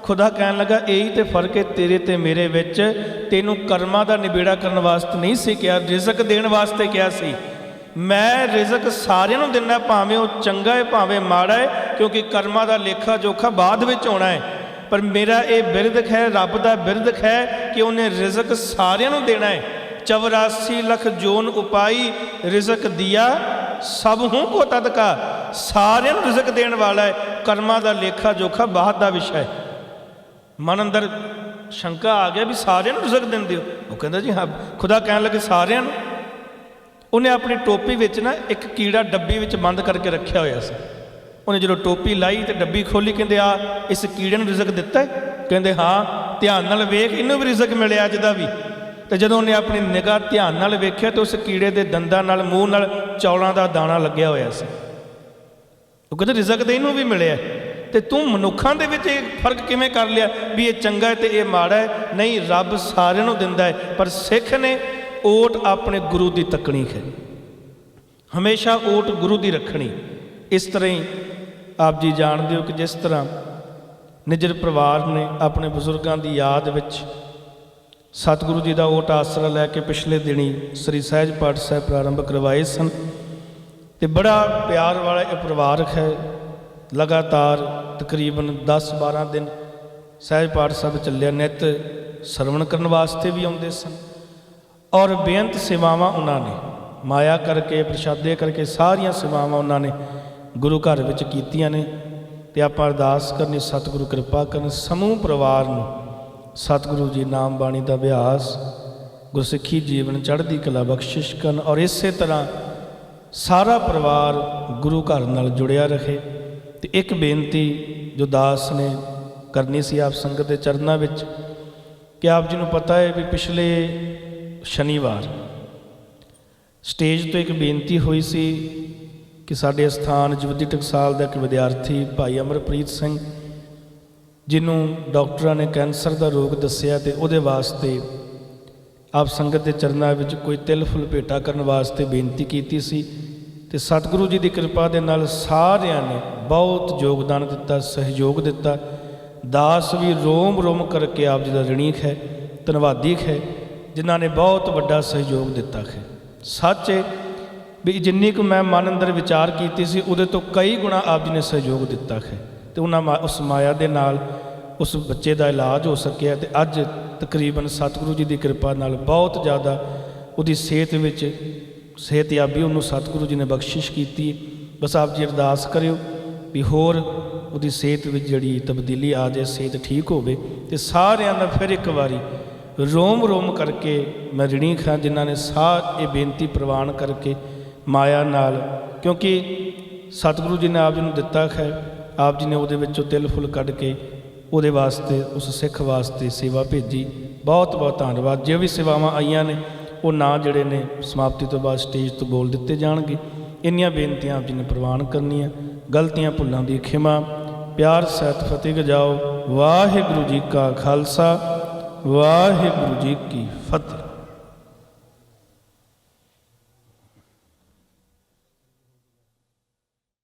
ਖੁਦਾ ਕਹਿਣ ਲੱਗਾ, ਇਹੀ ਤੇ ਫ਼ਰਕ ਹੈ ਤੇਰੇ ਤੇ ਮੇਰੇ ਵਿੱਚ। ਤੈਨੂੰ ਕਰਮਾਂ ਦਾ ਨਿਬੇੜਾ ਕਰਨ ਵਾਸਤੇ ਨਹੀਂ ਸੀ ਕਿਹਾ, ਰਿਜ਼ਕ ਦੇਣ ਵਾਸਤੇ ਕਿਹਾ ਸੀ। ਮੈਂ ਰਿਜ਼ਕ ਸਾਰਿਆਂ ਨੂੰ ਦਿੰਦਾ, ਭਾਵੇਂ ਉਹ ਚੰਗਾ ਹੈ, ਭਾਵੇਂ ਮਾੜਾ ਹੈ, ਕਿਉਂਕਿ ਕਰਮਾਂ ਦਾ ਲੇਖਾ ਜੋਖਾ ਬਾਅਦ ਵਿੱਚ ਹੋਣਾ ਹੈ। ਪਰ ਮੇਰਾ ਇਹ ਬਿਰਦਕ ਹੈ, ਰੱਬ ਦਾ ਬਿਰਦਕ ਹੈ ਕਿ ਉਹਨੇ ਰਿਜ਼ਕ ਸਾਰਿਆਂ ਨੂੰ ਦੇਣਾ ਹੈ। 84 ਲੱਖ ਜੋਨ ਉਪਾਈ ਰਿਜ਼ਕ ਦਿਆ, ਸਭ ਹੂੰ ਕੋ ਤਦਕਾ ਸਾਰਿਆਂ ਨੂੰ ਰਿਜ਼ਕ ਦੇਣ ਵਾਲਾ ਹੈ, ਕਰਮਾਂ ਦਾ ਲੇਖਾ ਜੋਖਾ ਬਾਅਦ ਦਾ ਵਿਸ਼ਾ ਹੈ। ਮਨ ਅੰਦਰ ਸ਼ੰਕਾ ਆ ਗਿਆ ਵੀ ਸਾਰਿਆਂ ਨੂੰ ਰਿਜ਼ਕ ਦਿੰਦੇ ਹੋ। ਉਹ ਕਹਿੰਦਾ ਜੀ, ਹਾਂ, ਖੁਦਾ ਕਹਿਣ ਲੱਗੇ ਸਾਰਿਆਂ ਨੂੰ। ਉਹਨੇ ਆਪਣੀ ਟੋਪੀ ਵਿੱਚ ਨਾ ਇੱਕ ਕੀੜਾ ਡੱਬੀ ਵਿੱਚ ਬੰਦ ਕਰਕੇ ਰੱਖਿਆ ਹੋਇਆ ਸੀ। ਉਹਨੇ ਜਦੋਂ ਟੋਪੀ ਲਾਈ ਤੇ ਡੱਬੀ ਖੋਲੀ ਕਹਿੰਦੇ ਆ ਇਸ ਕੀੜੇ ਨੂੰ ਰਿਜ਼ਕ ਦਿੱਤਾ ਹੈ? ਕਹਿੰਦੇ, ਹਾਂ, ਧਿਆਨ ਨਾਲ ਵੇਖ, ਇਹਨੂੰ ਵੀ ਰਿਜ਼ਕ ਮਿਲਿਆ ਅੱਜ ਦਾ ਵੀ। ਤੇ ਜਦੋਂ ਉਹਨੇ ਆਪਣੀ ਨਿਗਾਹ ਧਿਆਨ ਨਾਲ ਵੇਖਿਆ ਤੇ ਉਸ ਕੀੜੇ ਦੇ ਦੰਦਾਂ ਨਾਲ, ਮੂੰਹ ਨਾਲ, ਚੌਲਾਂ ਦਾ ਦਾਣਾ ਲੱਗਿਆ ਹੋਇਆ ਸੀ। ਉਹ ਕਹਿੰਦੇ, ਰਿਜ਼ਕ ਤੇ ਇਹਨੂੰ ਵੀ ਮਿਲਿਆ ਤੇ ਤੂੰ ਮਨੁੱਖਾਂ ਦੇ ਵਿੱਚ ਇਹ ਫ਼ਰਕ ਕਿਵੇਂ ਕਰ ਲਿਆ ਵੀ ਇਹ ਚੰਗਾ ਹੈ ਤੇ ਇਹ ਮਾੜਾ ਹੈ? ਨਹੀਂ, ਰੱਬ ਸਾਰਿਆਂ ਨੂੰ ਦਿੰਦਾ ਹੈ, ਪਰ ਸਿੱਖ ਨੇ ਓਟ ਆਪਣੇ ਗੁਰੂ ਦੀ ਤੱਕਣੀ ਹੈ। ਹਮੇਸ਼ਾ ਓਟ ਗੁਰੂ ਦੀ ਰੱਖਣੀ। ਇਸ ਤਰ੍ਹਾਂ ਹੀ ਆਪ ਜੀ ਜਾਣਦੇ ਹੋ ਕਿ ਜਿਸ ਤਰ੍ਹਾਂ ਨਿਜਰ ਪਰਿਵਾਰ ਨੇ ਆਪਣੇ ਬਜ਼ੁਰਗਾਂ ਦੀ ਯਾਦ ਵਿੱਚ ਸਤਿਗੁਰੂ ਜੀ ਦਾ ਓਟ ਆਸਰਾ ਲੈ ਕੇ ਪਿਛਲੇ ਦਿਨੀ ਸ੍ਰੀ ਸਹਿਜ ਪਾਠ ਸਾਹਿਬ ਪ੍ਰਾਰੰਭ ਕਰਵਾਏ ਸਨ ਤੇ ਬੜਾ ਪਿਆਰ ਵਾਲਾ ਇਹ ਪਰਿਵਾਰ ਹੈ। ਲਗਾਤਾਰ ਤਕਰੀਬਨ 10-12 ਦਿਨ ਸਹਿਜ ਪਾਠ ਸਾਹਿਬ ਚੱਲਿਆ। ਨਿਤ ਸਰਵਣ ਕਰਨ ਵਾਸਤੇ ਵੀ ਆਉਂਦੇ ਸਨ। ਔਰ ਬੇਅੰਤ ਸੇਵਾਵਾਂ ਉਹਨਾਂ ਨੇ, ਮਾਇਆ ਕਰਕੇ, ਪ੍ਰਸ਼ਾਦੇ ਕਰਕੇ ਸਾਰੀਆਂ ਸੇਵਾਵਾਂ ਉਹਨਾਂ ਨੇ ਗੁਰੂ ਘਰ ਵਿੱਚ ਕੀਤੀਆਂ ਨੇ ਤੇ ਆਪਾਂ ਅਰਦਾਸ ਕਰਨੀ, ਸਤਿਗੁਰੂ ਕਿਰਪਾ ਕਰਨ, ਸਮੂਹ ਪਰਿਵਾਰ ਨੂੰ ਸਤਿਗੁਰੂ ਜੀ ਨਾਮ ਬਾਣੀ ਦਾ ਅਭਿਆਸ, ਗੁਰਸਿੱਖੀ ਜੀਵਨ ਚੜ੍ਹਦੀ ਕਲਾ ਬਖਸ਼ਿਸ਼ ਕਰਨ ਔਰ ਇਸੇ ਤਰ੍ਹਾਂ ਸਾਰਾ ਪਰਿਵਾਰ ਗੁਰੂ ਘਰ ਨਾਲ ਜੁੜਿਆ ਰਹੇ ਤੇ ਇੱਕ ਬੇਨਤੀ ਜੋ ਦਾਸ ਨੇ ਕਰਨੀ ਸੀ ਆਪ ਸੰਗਤ ਦੇ ਚਰਨਾਂ ਵਿੱਚ ਕਿ ਆਪ ਜੀ ਨੂੰ ਪਤਾ ਹੈ ਵੀ ਪਿਛਲੇ ਸ਼ਨੀਵਾਰ। ਸਟੇਜ ਤੋਂ ਇੱਕ ਬੇਨਤੀ ਹੋਈ ਸੀ ਕਿ ਸਾਡੇ ਸਥਾਨ ਜਵਦੀ ਟਕਸਾਲ ਦਾ ਇੱਕ ਵਿਦਿਆਰਥੀ ਭਾਈ ਅਮਰਪ੍ਰੀਤ ਸਿੰਘ, ਜਿਹਨੂੰ ਡਾਕਟਰਾਂ ਨੇ ਕੈਂਸਰ ਦਾ ਰੋਗ ਦੱਸਿਆ ਤੇ ਉਹਦੇ ਵਾਸਤੇ ਆਪ ਸੰਗਤ ਦੇ ਚਰਨਾਂ ਵਿੱਚ ਕੋਈ ਤਿਲ ਫੁੱਲ ਭੇਟਾ ਕਰਨ ਵਾਸਤੇ ਬੇਨਤੀ ਕੀਤੀ ਸੀ ਤੇ ਸਤਿਗੁਰੂ ਜੀ ਦੀ ਕਿਰਪਾ ਦੇ ਨਾਲ ਸਾਰਿਆਂ ਨੇ ਬਹੁਤ ਯੋਗਦਾਨ ਦਿੱਤਾ, ਸਹਿਯੋਗ ਦਿੱਤਾ। ਦਾਸ ਵੀ ਰੋਮ ਰੋਮ ਕਰਕੇ ਆਪ ਜੀ ਦਾ ਰਣੀਕ ਹੈ ਧੰਨਵਾਦੀ ਹੈ। ਜਿਨ੍ਹਾਂ ਨੇ ਬਹੁਤ ਵੱਡਾ ਸਹਿਯੋਗ ਦਿੱਤਾ ਹੈ। ਸੱਚ ਹੈ ਵੀ ਜਿੰਨੀ ਕੁ ਮੈਂ ਮਨ ਅੰਦਰ ਵਿਚਾਰ ਕੀਤੀ ਸੀ, ਉਹਦੇ ਤੋਂ ਕਈ ਗੁਣਾ ਆਪ ਜੀ ਨੇ ਸਹਿਯੋਗ ਦਿੱਤਾ ਹੈ ਤੇ ਉਹਨਾਂ ਮਾ- ਉਸ ਮਾਇਆ ਦੇ ਨਾਲ, ਉਸ ਬੱਚੇ ਦਾ ਇਲਾਜ ਹੋ ਸਕਿਆ ਤੇ ਅੱਜ ਤਕਰੀਬਨ ਸਤਿਗੁਰੂ ਜੀ ਦੀ ਕਿਰਪਾ ਨਾਲ ਬਹੁਤ ਜ਼ਿਆਦਾ ਉਹਦੀ ਸਿਹਤ ਵਿੱਚ, ਸਿਹਤਯਾਬੀ ਉਹਨੂੰ ਸਤਿਗੁਰੂ ਜੀ ਨੇ ਬਖਸ਼ਿਸ਼ ਕੀਤੀ। ਬਸ ਆਪ ਜੀ ਅਰਦਾਸ ਕਰਿਓ ਵੀ ਹੋਰ ਉਹਦੀ ਸਿਹਤ ਵਿੱਚ ਜਿਹੜੀ ਤਬਦੀਲੀ ਆ ਜਾਏ, ਸਿਹਤ ਠੀਕ ਹੋਵੇ ਤੇ ਸਾਰਿਆਂ ਦਾ ਫਿਰ ਇੱਕ ਵਾਰੀ ਰੋਮ ਰੋਮ ਕਰਕੇ ਮੈਂ ਰਿਣੀ ਖਾਂ, ਜਿਨ੍ਹਾਂ ਨੇ ਸਾਹ ਇਹ ਬੇਨਤੀ ਪ੍ਰਵਾਨ ਕਰਕੇ ਮਾਇਆ ਨਾਲ, ਕਿਉਂਕਿ ਸਤਿਗੁਰੂ ਜੀ ਨੇ ਆਪ ਜੀ ਨੂੰ ਦਿੱਤਾ ਹੈ ਆਪ ਜੀ ਨੇ ਉਹਦੇ ਵਿੱਚੋਂ ਤਿਲ ਫੁੱਲ ਕੱਢ ਕੇ ਉਹਦੇ ਵਾਸਤੇ, ਉਸ ਸਿੱਖ ਵਾਸਤੇ ਸੇਵਾ ਭੇਜੀ। ਬਹੁਤ ਬਹੁਤ ਧੰਨਵਾਦ। ਜੋ ਵੀ ਸੇਵਾਵਾਂ ਆਈਆਂ ਨੇ, ਉਹ ਨਾਂ ਜਿਹੜੇ ਨੇ ਸਮਾਪਤੀ ਤੋਂ ਬਾਅਦ ਸਟੇਜ ਤੋਂ ਬੋਲ ਦਿੱਤੇ ਜਾਣਗੇ। ਇੰਨੀਆਂ ਬੇਨਤੀਆਂ ਆਪ ਜੀ ਨੇ ਪ੍ਰਵਾਨ ਕਰਨੀਆਂ। ਗਲਤੀਆਂ ਭੁੱਲਾਂ ਦੀ ਖਿਮਾ। ਪਿਆਰ ਸਹਿਤ ਫਤਿਹ ਗਜਾਓ। ਵਾਹਿਗੁਰੂ ਜੀ ਕਾ ਖਾਲਸਾ। ਵਾਹਿਗੁਰੂ ਜੀ ਕੀ ਫਤਿਹ